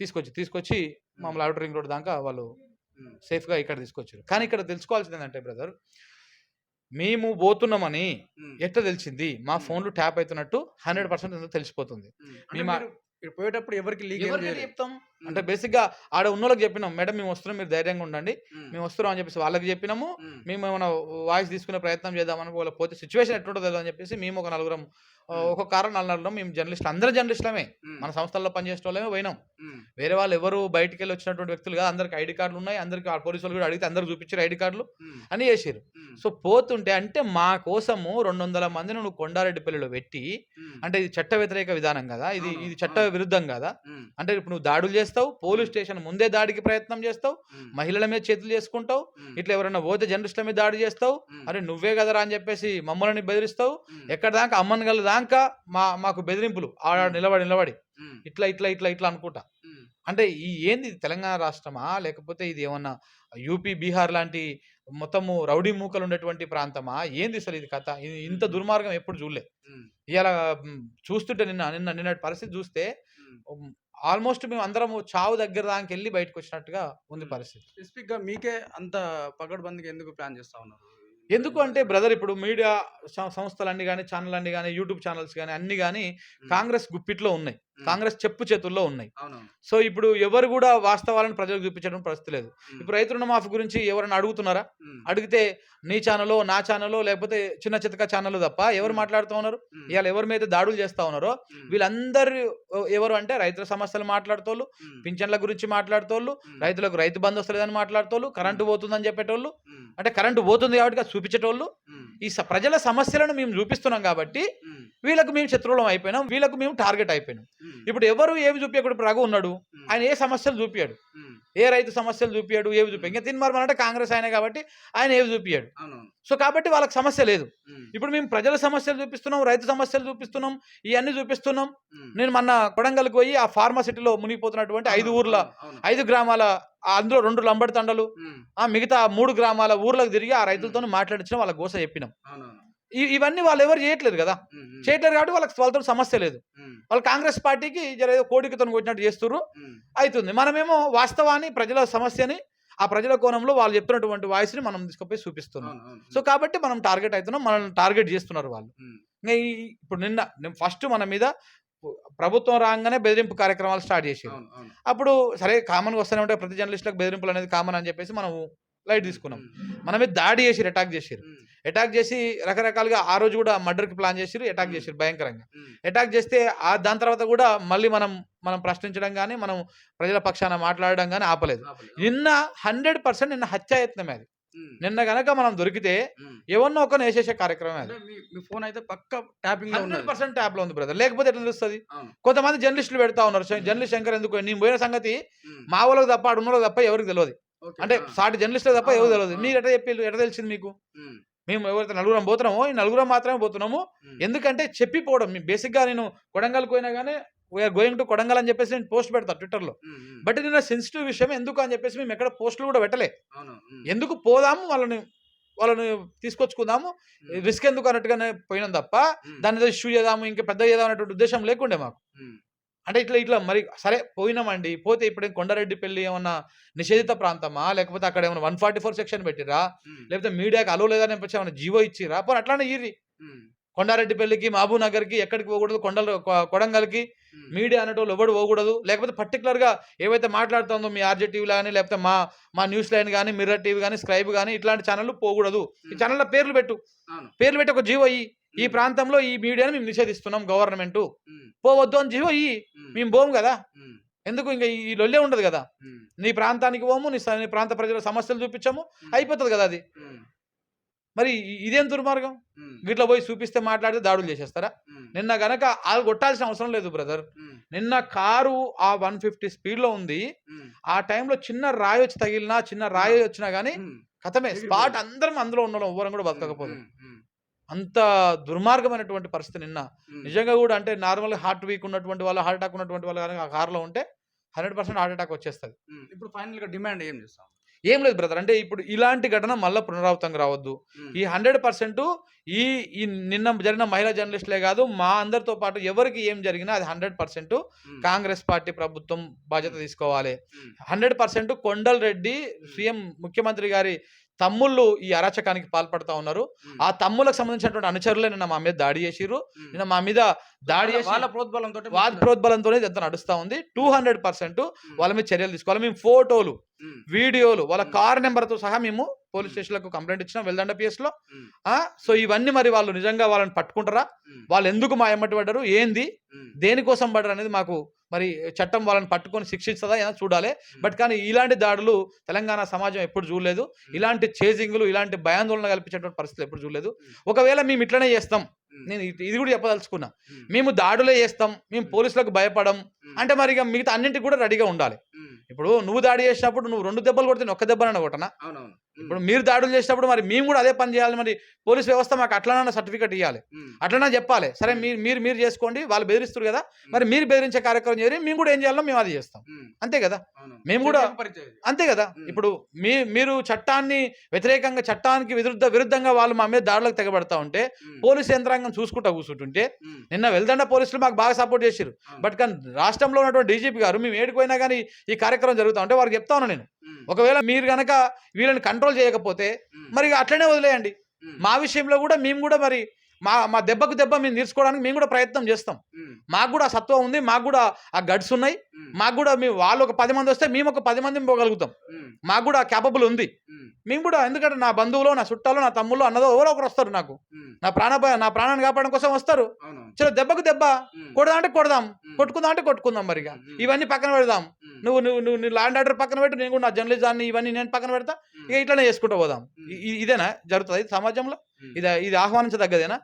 తీసుకొచ్చి తీసుకొచ్చి మమ్మల్ని అవుటర్ రింగ్ రోడ్ దాకా వాళ్ళు సేఫ్గా ఇక్కడ తీసుకొచ్చారు. కానీ ఇక్కడ తెలుసుకోవాల్సింది ఏంటంటే బ్రదర్ మేము పోతున్నామని ఎట్లా తెలిసింది? మా ఫోన్లు ట్యాప్ అవుతున్నట్టు హండ్రెడ్ పర్సెంట్ తెలిసిపోతుంది. మేము పోయేటప్పుడు ఎవరికి లీక్ చెప్తాం? అంటే బేసిక్గా ఆడ ఉన్న వాళ్ళకి చెప్పినాం మేడం మేము వస్తున్నాం మీరు ధైర్యంగా ఉండండి. మేము వస్తున్నాం అని చెప్పేసి వాళ్ళకి చెప్పినాము. మేము ఏమైనా వాయిస్ తీసుకునే ప్రయత్నం చేద్దామని వాళ్ళకి పోతే సిచ్యువేషన్ ఎట్లుంటుందో అని చెప్పేసి మేము ఒక నలుగురం. ఒక కారణం నలుగురం మేము జర్నలిస్టులు అందరూ జర్నలిస్టులమే. మన సంస్థల్లో పనిచేసే వాళ్ళమే పోయినాం వేరే వాళ్ళు ఎవరు బయటికి వెళ్ళి వచ్చినటువంటి వ్యక్తులు కాదు. అందరికి ఐడి కార్డులు ఉన్నాయి. అందరికి ఆ పోలీసు వాళ్ళు కూడా అడిగితే అందరు చూపించారు ఐడి కార్డులు అని చేసారు సో పోతుంటే అంటే మా కోసము రెండు వందల మందిని నువ్వు కొండారెడ్డిపల్లిలో పెట్టి అంటే ఇది చట్ట వ్యతిరేక విధానం కదా. ఇది ఇది చట్ట. విరుద్ధం కదా. అంటే ఇప్పుడు నువ్వు దాడులు చేస్తావు పోలీస్ స్టేషన్ ముందే దాడికి ప్రయత్నం చేస్తావు మహిళల మీద చేతులు చేసుకుంటావు ఇట్లా ఎవరైనా పోతే జర్నలిస్టుల మీద దాడి చేస్తావు అరే నువ్వే కదరా అని చెప్పేసి మమ్మల్ని బెదిరిస్తావు ఎక్కడ దాకా అమ్మని గల దాకా మా మాకు బెదిరింపులు ఆడ నిలబడి నిలబడి. ఇట్లా ఇట్లా ఇట్లా ఇట్లా అనుకుంటా. అంటే ఈ ఏంది తెలంగాణ రాష్ట్రమా? లేకపోతే ఇది ఏమన్నా యూపీ బీహార్ లాంటి మొత్తము రౌడీ మూకలు ఉండేటువంటి ప్రాంతమా? ఏంది అసలు ఇది కథ? ఇది ఇంత దుర్మార్గం ఎప్పుడు చూడలే. ఇలా చూస్తుంటే నిన్న నిన్న నిన్నటి పరిస్థితి చూస్తే ఆల్మోస్ట్ మేము అందరం చావు దగ్గర దానికి వెళ్ళి బయటకు వచ్చినట్టుగా ఉంది. పరిస్థితి. స్పెసిఫిక్గా మీకే అంత పకడ్బందీగా ఎందుకు ప్లాన్ చేస్తా ఉన్నారు? ఎందుకు అంటే బ్రదర్ ఇప్పుడు మీడియా సంస్థలన్నీ కానీ ఛానల్ అన్ని కానీ యూట్యూబ్ ఛానల్స్ కానీ అన్ని కానీ కాంగ్రెస్ గుప్పిట్లో ఉన్నాయి. కాంగ్రెస్ చెప్పు చేతుల్లో ఉన్నాయి. సో ఇప్పుడు ఎవరు కూడా వాస్తవాలను ప్రజలకు చూపించడం పరిస్థితి లేదు. ఇప్పుడు రైతు రుణమాఫీ గురించి ఎవరైనా అడుగుతున్నారా? అడిగితే నీ ఛానల్లో నా ఛానల్లో లేకపోతే చిన్న చితక ఛానల్ తప్ప ఎవరు మాట్లాడుతూ ఉన్నారు? ఇవాళ ఎవరి మీద దాడులు చేస్తా ఉన్నారో? వీళ్ళందరూ ఎవరు అంటే రైతుల సమస్యలు మాట్లాడుతోళ్ళు పింఛన్ల గురించి మాట్లాడుతోళ్ళు రైతులకు రైతు బంధు వస్తలేదని మాట్లాడుతోళ్ళు కరెంటు పోతుందని చెప్పేటోళ్ళు అంటే కరెంటు పోతుంది కాబట్టి చూపించేటోళ్ళు. ఈ స- ప్రజల సమస్యలను మేము చూపిస్తున్నాం కాబట్టి వీళ్ళకు మేము శత్రువులం అయిపోయినాం వీళ్ళకు మేము టార్గెట్ అయిపోయినాం. ఇప్పుడు ఎవరు ఏమి చూపించకూడదు ఇప్పుడు రఘు ఉన్నాడు. ఆయన ఏ సమస్యలు చూపియాడు. ఏ రైతు సమస్యలు చూపియాడు ఏవి చూపి ఇంకా తిన్మార్మన్ అంటే కాంగ్రెస్ ఆయన కాబట్టి ఆయన ఏవి అవునవును. సో కాబట్టి వాళ్ళకి సమస్య లేదు. ఇప్పుడు మేము ప్రజల సమస్యలు చూపిస్తున్నాం రైతు సమస్యలు చూపిస్తున్నాం ఇవన్నీ చూపిస్తున్నాం. నేను మొన్న కొడంగల్కి పోయి ఆ ఫార్మాసిటీలో మునిగిపోతున్నటువంటి ఐదు ఊర్ల ఐదు గ్రామాల అందులో రెండు లంబడి తండలు ఆ మిగతా మూడు గ్రామాల ఊర్లకు తిరిగి ఆ రైతులతో మాట్లాడించిన వాళ్ళ గోస చెప్పినాం. ఇవన్నీ వాళ్ళు ఎవరు చేయట్లేదు కదా. చేయట్లేదు కాబట్టి వాళ్ళకి వాళ్ళతో సమస్య లేదు. వాళ్ళు కాంగ్రెస్ పార్టీకి ఏదో కోడికతో కొట్టినట్టు చేస్తున్నారు అవుతుంది మనమేమో వాస్తవాన్ని ప్రజల సమస్యని ఆ ప్రజల కోణంలో వాళ్ళు చెప్తున్నటువంటి వాయిస్ని మనం తీసుకుపోయి చూపిస్తున్నాం. సో కాబట్టి మనం టార్గెట్ అవుతున్నాం మనల్ని టార్గెట్ చేస్తున్నారు వాళ్ళు. ఇప్పుడు నిన్న నేను ఫస్ట్ మన మీద ప్రభుత్వం రాగానే బెదిరింపు కార్యక్రమాలు స్టార్ట్ చేసారు అప్పుడు సరే కామన్గా వస్తూనే ఉంటాయి ప్రతి జర్నలిస్టులకు బెదిరింపులు అనేది కామన్ అని చెప్పేసి మనం లైట్ తీసుకున్నాం. మన మీద దాడి చేసిరు అటాక్ చేసిరు అటాక్ చేసి రకరకాలుగా ఆ రోజు కూడా మర్డర్కి ప్లాన్ చేసిరు అటాక్ చేసిరు భయంకరంగా. అటాక్ చేస్తే ఆ దాని తర్వాత కూడా మళ్ళీ మనం మనం ప్రశ్నించడం కానీ మనం ప్రజల పక్షాన మాట్లాడడం కానీ ఆపలేదు. నిన్న హండ్రెడ్ పర్సెంట్ నిన్న హత్యాయత్నమే అది. నిన్న గనక మనం దొరికితే ఎవరినో ఒకరిని వేసేసే కార్యక్రమం అది. మీ ఫోన్ అయితే పక్క ట్యాపింగ్లో హండ్రెడ్ పర్సెంట్ ట్యాప్లో ఉంది బ్రదర్. లేకపోతే ఎట్లా తెలుస్తుంది. కొంతమంది జర్నలిస్టులు పెడతా ఉన్నారు. జర్నలిస్ట్ శంకర్ ఎందుకు? నేను పోయిన సంగతి. మా వాళ్ళకి తప్ప వాళ్ళకి తప్ప ఎవరికి తెలియదు. అంటే. సాటి జర్నలిస్టులకు తప్ప ఎవరు తెలియదు. మీరు ఎట్లా చెప్పి ఎట్లా తెలిసింది మీకు. మేము ఎవరైతే నలుగురం పోతున్నామో ఈ నలుగురం మాత్రమే పోతున్నాము. ఎందుకంటే చెప్పిపోవడం. బేసిక్గా నేను కొడంగల్ పోయినా కానీ వీఆర్ గోయింగ్ టు కొడంగల్ అని చెప్పేసి నేను పోస్ట్ పెడతా ట్విట్టర్లో ఉమ్. ఉమ్. బట్ నిన్న సెన్సిటివ్ విషయం ఎందుకు అని చెప్పేసి మేము ఎక్కడ పోస్టులు కూడా పెట్టలే. ఎందుకు పోదాము వాళ్ళని వాళ్ళని తీసుకొచ్చుకుందాము. రిస్క్ ఎందుకు అన్నట్టుగానే పోయినాం తప్ప. దాని ఏదో ఇష్యూ చేద్దాము ఇంకా పెద్ద చేద్దాం అనేటువంటి ఉద్దేశం లేకుండే మాకు. అంటే ఇట్లా ఇట్లా మరి సరే పోయినామండి పోతే ఇప్పుడు కొండారెడ్డి పెళ్ళి ఏమన్నా నిషేధిత ప్రాంతమా లేకపోతే అక్కడ ఏమైనా వన్ ఫార్టీ ఫోర్ సెక్షన్ పెట్టిరా. లేకపోతే మీడియాకి అలో లేదని ఏమైనా జీవో ఇచ్చిరా పోనీ అట్లానే ఇర్రి ఉమ్. కొండారెడ్డి పెళ్ళికి మహబూబ్ నగర్కి ఎక్కడికి పోకూడదు కొండలు కొ- కొడంగల్కి. మీడియా అనేటోళ్ళు ఎవడు పోకూడదు లేకపోతే పర్టికులర్గా ఏవైతే మాట్లాడుతుందో మీ ఆర్జే టీవీలో కానీ లేకపోతే మా మా న్యూస్ లైన్ కానీ మిర్రర్ టీవీ కానీ స్క్రైబ్ కానీ ఇట్లాంటి ఛానళ్ళు పోకూడదు ఈ. ఛానళ్ళ పేర్లు పెట్టు. పేర్లు పెట్టి ఒక జీవో ఈ. ప్రాంతంలో ఈ మీడియాని మేము నిషేధిస్తున్నాం గవర్నమెంట్. పోవద్దు అని జీవో ఉమ్. మేము పోము కదా. ఎందుకు ఇంకా ఈ లొల్లే ఉండదు కదా. నీ ప్రాంతానికి పోము నీ ప్రాంత ప్రజల సమస్యలు చూపించాము. అయిపోతుంది కదా అది. మరి ఇదేం దుర్మార్గం. గిట్ల పోయి చూపిస్తే మాట్లాడితే దాడులు చేసేస్తారా. నిన్న గనక వాళ్ళు కొట్టాల్సిన అవసరం లేదు బ్రదర్. నిన్న కారు ఆ వన్ ఫిఫ్టీ స్పీడ్లో ఉంది. ఆ టైంలో చిన్న రాయి వచ్చి తగిలినా చిన్న రాయి వచ్చినా కానీ. కథమే. స్పాట్ అందరం అందులో ఉన్న ఎవరం కూడా బతకకపోదు. అంత దుర్మార్గమైనటువంటి పరిస్థితి నిన్న. నిజంగా కూడా అంటే నార్మల్ హార్ట్ వీక్ ఉన్నటువంటి వాళ్ళు హార్ట్ అటాక్ ఉన్నటువంటి వాళ్ళు కనుక ఆ కార్లో ఉంటే హండ్రెడ్ పర్సెంట్ హార్ట్ అటాక్ వచ్చేస్తుంది. ఇప్పుడు ఫైనల్గా డిమాండ్ ఏం చేస్తాం ఏం లేదు బ్రదర్ అంటే ఇప్పుడు ఇలాంటి ఘటన మళ్ళీ పునరావృతం రావద్దు. ఈ హండ్రెడ్ పర్సెంట్ ఈ ఈ నిన్న జరిగిన మహిళా జర్నలిస్టులే కాదు మా అందరితో పాటు ఎవరికి ఏం జరిగినా అది హండ్రెడ్ పర్సెంట్. కాంగ్రెస్ పార్టీ ప్రభుత్వం బాధ్యత తీసుకోవాలి. Hundred percent Kondal Reddy CM ముఖ్యమంత్రి గారి తమ్ముళ్ళు ఈ అరాచకానికి పాల్పడతా ఉన్నారు. ఆ తమ్ములకు సంబంధించినటువంటి అనుచరులే నిన్న మా మీద దాడి చేసిర్రు. నిన్న మా మీద దాడి చేసి వాళ్ళ ప్రోద్బలంతో వాద ప్రోద్బలంతోనే ఇదంతా నడుస్తా ఉంది. టూ హండ్రెడ్ పర్సెంట్ వాళ్ళ మీద చర్యలు తీసుకోవాలి. మేము ఫోటోలు వీడియోలు వాళ్ళ కార్ నెంబర్తో సహా మేము పోలీస్ స్టేషన్లకు కంప్లైంట్ ఇచ్చినాం వెల్దండ లో. ఆ? సో ఇవన్నీ మరి వాళ్ళు నిజంగా వాళ్ళని పట్టుకుంటారా? వాళ్ళు ఎందుకు మా ఎమ్మటి పడ్డారు? ఏంది? దేనికోసం పడ్డారు అనేది మాకు మరి చట్టం వాళ్ళని పట్టుకొని శిక్షిస్తుందా ఏదో చూడాలి. బట్ కానీ ఇలాంటి దాడులు తెలంగాణ సమాజం ఎప్పుడు చూడలేదు. ఇలాంటి చేజింగ్లు ఇలాంటి భయాందోళన కల్పించేటువంటి పరిస్థితులు ఎప్పుడు చూడలేదు. ఒకవేళ మేము ఇట్లనే చేస్తాం. నేను ఇది కూడా చెప్పదలుచుకున్నా. మేము. దాడులే చేస్తాం. మేము పోలీసులకు భయపడం. అంటే మరి ఇక మిగతా అన్నింటికి కూడా రెడీగా ఉండాలి. ఇప్పుడు నువ్వు దాడి చేసినప్పుడు నువ్వు రెండు దెబ్బలు కొడితే ఒక్క దెబ్బనన్నా కొట్టనా? ఇప్పుడు మీరు దాడులు చేసినప్పుడు మరి మేము కూడా అదే పని చేయాలి మరి పోలీస్ వ్యవస్థ మాకు అట్లనన్నా సర్టిఫికేట్ ఇవ్వాలి అట్లనే చెప్పాలి. సరే మీరు మీరు మీరు చేసుకోండి వాళ్ళు బెదిరిస్తారు కదా. మరి మీరు బెదిరించే కార్యక్రమం చేయాలి మేము కూడా ఏం చేయాలో మేము అది చేస్తాం. అంతే కదా? మేము కూడా అంతే కదా. ఇప్పుడు మీ మీరు చట్టాన్ని వ్యతిరేకంగా చట్టానికి విరుద్ధ విరుద్ధంగా వాళ్ళు మా మీద దాడులకు తెగబడతా ఉంటే పోలీస్ యంత్రాంగం చూసుకుంటా కూర్చుంటుంటే నిన్న వెళ్దండ పోలీసులు మాకు బాగా సపోర్ట్ చేశారు బట్ కానీ రాష్ట్రంలో ఉన్నటువంటి డీజీపీ గారు మేము ఏడిపోయినా కానీ ఈ కార్యక్రమం జరుగుతా ఉంటే వారికి చెప్తా ఉన్నా నేను. ఒకవేళ మీరు గనక వీళ్ళని కంట్రోల్ చేయకపోతే మరి అట్లనే వదిలేయండి. మా విషయంలో కూడా మేము కూడా మరి మా మా దెబ్బకు దెబ్బ మేము తీర్చుకోవడానికి మేము కూడా ప్రయత్నం చేస్తాం. మాకు కూడా ఆ సత్వం ఉంది మాకు కూడా ఆ గడ్స్ ఉన్నాయి. మాకు కూడా మేము వాళ్ళు ఒక పది మంది వస్తే మేము ఒక పది మందిని పోగలుగుతాం. మాకు కూడా క్యాపబుల్ ఉంది. మేము. కూడా ఎందుకంటే నా బంధువులు నా చుట్టాలు నా తమ్ముళ్ళు అన్నదో ఎవరో ఒకరు వస్తారు నాకు. నా ప్రాణ నా ప్రాణాన్ని కాపాడడం కోసం వస్తారు. చలో దెబ్బకు దెబ్బ. కొడదాం అంటే కొడదాం. కొట్టుకుందాం అంటే కొట్టుకుందాం మరిగా. ఇవన్నీ పక్కన పెడదాం. నువ్వు నువ్వు నువ్వు నీ ల్యాండ్ ఆర్డర్ పక్కన పెట్టు నేను కూడా నా జర్నలిజాన్ని ఇవన్నీ నేను పక్కన పెడతా ఇక ఇట్లనే చేసుకుంటూ పోదాం. ఇదేనా జరుగుతుంది? సమాజంలో? ఇది ఇది ఆహ్వానించదగ్గదేనా?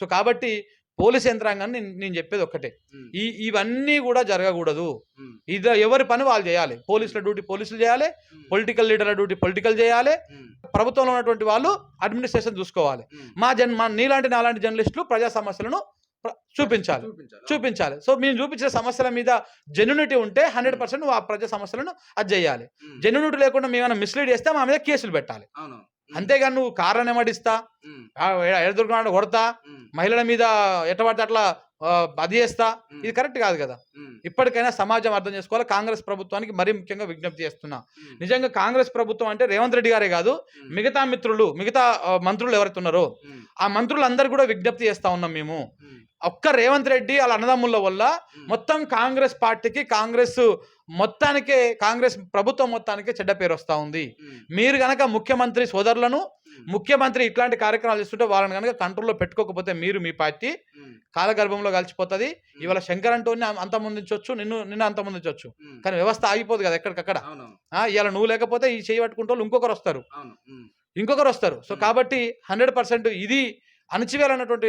సో కాబట్టి పోలీస్ యంత్రాంగాన్ని నేను- చెప్పేది ఒక్కటే. ఈ ఇవన్నీ కూడా జరగకూడదు. ఇది ఎవరి పని వాళ్ళు చేయాలి. పోలీసుల డ్యూటీ పోలీసులు చేయాలి. పొలిటికల్ లీడర్ల డ్యూటీ పొలిటికల్ చేయాలి. ప్రభుత్వంలో ఉన్నటువంటి వాళ్ళు అడ్మినిస్ట్రేషన్ చూసుకోవాలి. మా జన్ మా నీలాంటి నాలాంటి జర్నలిస్టులు ప్రజా సమస్యలను చూపించాలి. చూపించాలి సో మేము చూపించిన సమస్యల మీద జెన్యునిటీ ఉంటే హండ్రెడ్ పర్సెంట్ ఆ ప్రజా సమస్యలను అది చేయాలి. జెన్యునిటీ లేకుండా మేమైనా మిస్లీడ్ చేస్తే మా మీద కేసులు పెట్టాలి. అంతేగాని నువ్వు కారణం ఏమడిస్తా ఎడదుర్గ కొడతా మహిళల మీద ఎట్ట పడితే అట్లా అది చేస్తా ఇది కరెక్ట్ కాదు కదా. ఇప్పటికైనా సమాజం అర్థం చేసుకోవాలి. కాంగ్రెస్ ప్రభుత్వానికి మరీ ముఖ్యంగా విజ్ఞప్తి చేస్తున్నా. నిజంగా కాంగ్రెస్ ప్రభుత్వం అంటే రేవంత్ రెడ్డి గారే కాదు మిగతా మిత్రులు మిగతా మంత్రులు ఎవరైతే ఉన్నారో ఆ మంత్రులందరూ కూడా విజ్ఞప్తి చేస్తా ఉన్నాం మేము. ఒక్క రేవంత్ రెడ్డి వాళ్ళ అన్నదమ్ముల వల్ల మొత్తం కాంగ్రెస్ పార్టీకి కాంగ్రెస్ మొత్తానికే కాంగ్రెస్ ప్రభుత్వం మొత్తానికి చెడ్డ పేరు వస్తా ఉంది. మీరు గనక ముఖ్యమంత్రి సోదరులను ముఖ్యమంత్రి ఇట్లాంటి కార్యక్రమాలు చేస్తుంటే వాళ్ళని కనుక కంట్రోల్లో పెట్టుకోకపోతే మీరు మీ పార్టీ కాలగర్భంలో కలిసిపోతుంది. ఇవాళ శంకర్ అంటోని అంతమొందించవచ్చు నిన్ను నిన్ను అంతమొందించవచ్చు కానీ వ్యవస్థ ఆగిపోదు కదా ఎక్కడికక్కడ. ఇవాళ నువ్వు లేకపోతే ఈ చేయి పట్టుకుంటే వాళ్ళు ఇంకొకరు వస్తారు. ఇంకొకరు వస్తారు. సో. కాబట్టి హండ్రెడ్ పర్సెంట్ ఇది అణచివేయాలన్నటువంటి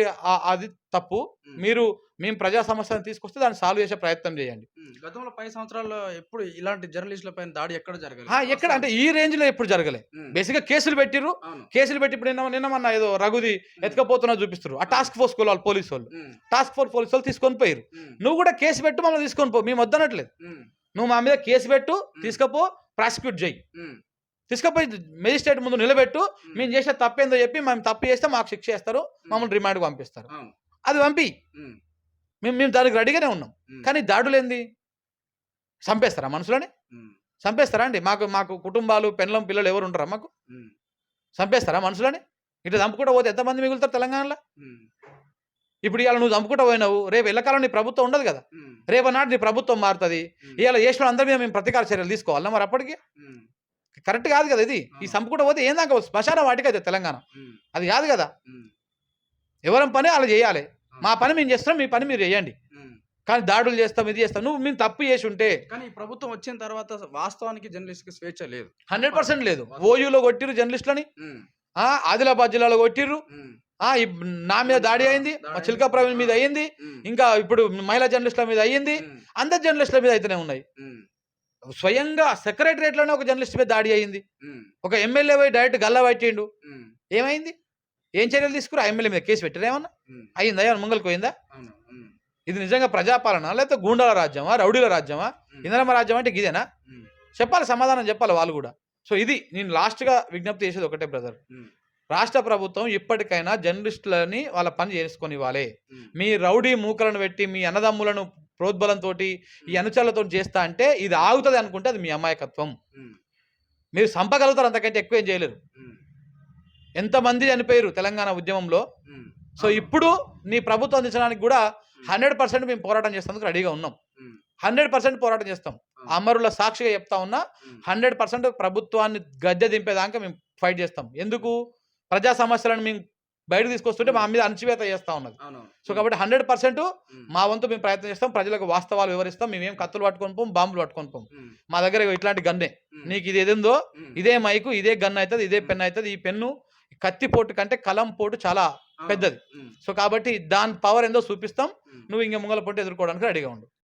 అది తప్పు. మీరు మేము ప్రజా సమస్యలను తీసుకొస్తే దాన్ని సాల్వ్ చేసే ప్రయత్నం చేయండి. గతంలో పది సంవత్సరాల్లో ఎప్పుడు ఇలాంటి జర్నలిస్టుల పైన దాడి ఎక్కడ జరగలేదు? ఎక్కడ? అంటే ఈ రేంజ్లో ఎప్పుడు జరగలే. బేసిక్గా కేసులు పెట్టిర్రు. అవును. కేసులు పెట్టి ఇప్పుడు నిన్న నిన్న మొన్న ఏదో రఘుది ఎత్తుకపోతున్నా చూపిస్తారు ఆ టాస్క్ ఫోర్స్ వాళ్ళు పోలీసు వాళ్ళు. టాస్క్ ఫోర్స్ పోలీసు వాళ్ళు తీసుకొని పోయారు నువ్వు కూడా కేసు పెట్టు మమ్మల్ని తీసుకొని పో. మేము వద్దనట్లేదు. నువ్వు మా మీద కేసు పెట్టు తీసుకపో ప్రాసిక్యూట్ చేయి. తీసుకపోయి మెజిస్ట్రేట్ ముందు నిలబెట్టు మేము. చేసే తప్పేందో చెప్పి మేము తప్పు చేస్తే మాకు శిక్ష చేస్తారు మమ్మల్ని రిమాండ్కి పంపిస్తారు. అది పంపి. మేము. మేము దానికి రెడీగానే ఉన్నాం. కానీ దాడులు ఏంది? చంపేస్తారా మనుషులని చంపేస్తారా అండి? మాకు మాకు కుటుంబాలు పెళ్ళం పిల్లలు ఎవరు ఉంటారా మాకు? చంపేస్తారా మనుషులని ఇట్లా చంపుకుంటూ పోతే ఎంతమంది మిగులుతారు తెలంగాణలో? ఇప్పుడు ఇవాళ నువ్వు చంపుకుంటూ పోయినావు రేపు ఎల్లకాలం నీ ప్రభుత్వం ఉండదు కదా? ఉమ్, రేపు నాడు నీ ప్రభుత్వం మారుతుంది. ఇవాళ చేసిన అందరి మీద మేము ప్రతీకార చర్యలు తీసుకోవాలా మరి అప్పటికి? కరెక్ట్ కాదు కదా ఇది. ఈ చంపుకుంటూ పోతే ఏం దాకా శ్మశాన వాటికి అయితే తెలంగాణ అది కాదు కదా. ఎవరం పని అలా చేయాలి. మా పని మేము చేస్తున్నాం మీ పని మీరు చేయండి. కానీ దాడులు చేస్తాం ఇది చేస్తాం. నువ్వు మేము తప్పు చేసి ఉంటే కానీ ప్రభుత్వం వచ్చిన తర్వాత వాస్తవానికి జర్నలిస్ట్కి స్వేచ్ఛ లేదు. హండ్రెడ్ పర్సెంట్ లేదు. ఓయూలో కొట్టిర్రు జర్నలిస్టులని. ఆదిలాబాద్ జిల్లాలో కొట్టిర్రు. ఈ నా మీద దాడి అయింది మా చిల్కా ప్రవీణ్ మీద అయ్యింది ఇంకా ఇప్పుడు మహిళా జర్నలిస్టుల మీద అయ్యింది అందరు జర్నలిస్టుల మీద అయితేనే ఉన్నాయి. స్వయంగా సెక్రటరియట్లోనే ఒక జర్నలిస్ట్ మీద దాడి అయింది ఒక ఎమ్మెల్యే పోయి డైరెక్ట్ గల్లా పట్టిండు ఏమైంది? ఏం చర్యలు తీసుకురా? ఎమ్మెల్యే మీద కేసు పెట్టారు ఏమన్నా? ఉమ్, అయ్యిందా? ఏమన్నా ముంగల్కి పోయిందా? ఇది నిజంగా ప్రజాపాలన లేకపోతే గూండాల రాజ్యమా? రౌడీల రాజ్యమా? ఉమ్, ఇందరమ్మ రాజ్యం అంటే ఇదేనా చెప్పాలి సమాధానం చెప్పాలి వాళ్ళు కూడా. సో ఇది నేను లాస్ట్గా విజ్ఞప్తి చేసేది ఒకటే బ్రదర్ రాష్ట్ర ప్రభుత్వం ఇప్పటికైనా జర్నలిస్టులని వాళ్ళ పని చేసుకొని ఇవ్వాలి. మీ రౌడీ మూకలను పెట్టి మీ అన్నదమ్ములను ప్రోద్బలంతో ఈ అనుచరులతో చేస్తా అంటే ఇది ఆగుతుంది అనుకుంటే అది మీ అమాయకత్వం. మీరు సంపగలుగుతారు అంతకంటే ఎక్కువ ఏం చేయలేరు. ఎంతమంది చనిపోయారు తెలంగాణ ఉద్యమంలో? సో ఇప్పుడు నీ ప్రభుత్వం అందించడానికి కూడా హండ్రెడ్ పర్సెంట్ మేము పోరాటం చేసేందుకు రెడీగా ఉన్నాం. హండ్రెడ్ పర్సెంట్ పోరాటం చేస్తాం. అమరుల సాక్షిగా చెప్తా ఉన్నా. హండ్రెడ్ పర్సెంట్ ప్రభుత్వాన్ని గద్దె దింపేదాకా మేము ఫైట్ చేస్తాం. ఎందుకు? ప్రజా సమస్యలను మేము బయటకు తీసుకొస్తుంటే మా మీద అణచివేత చేస్తా ఉన్నది. సో కాబట్టి హండ్రెడ్ పర్సెంట్ మా వంతు మేము ప్రయత్నం చేస్తాం ప్రజలకు వాస్తవాలు వివరిస్తాం మేమేం కత్తులు పట్టుకొని పోం బాంబులు పట్టుకొని పోం. మా దగ్గర ఇట్లాంటి గన్నే. నీకు ఇది ఏదేందో ఇదే మైకు ఇదే గన్ అవుతుంది ఇదే పెన్ అవుతుంది ఈ పెన్ను కత్తి పోటు కంటే కలం పోటు చాలా. పెద్దది. సో కాబట్టి దాని పవర్ ఏందో చూపిస్తాం. నువ్వు ఇంక ముంగల పొట్టి ఎదుర్కోవడానికి రెడీగా ఉండు.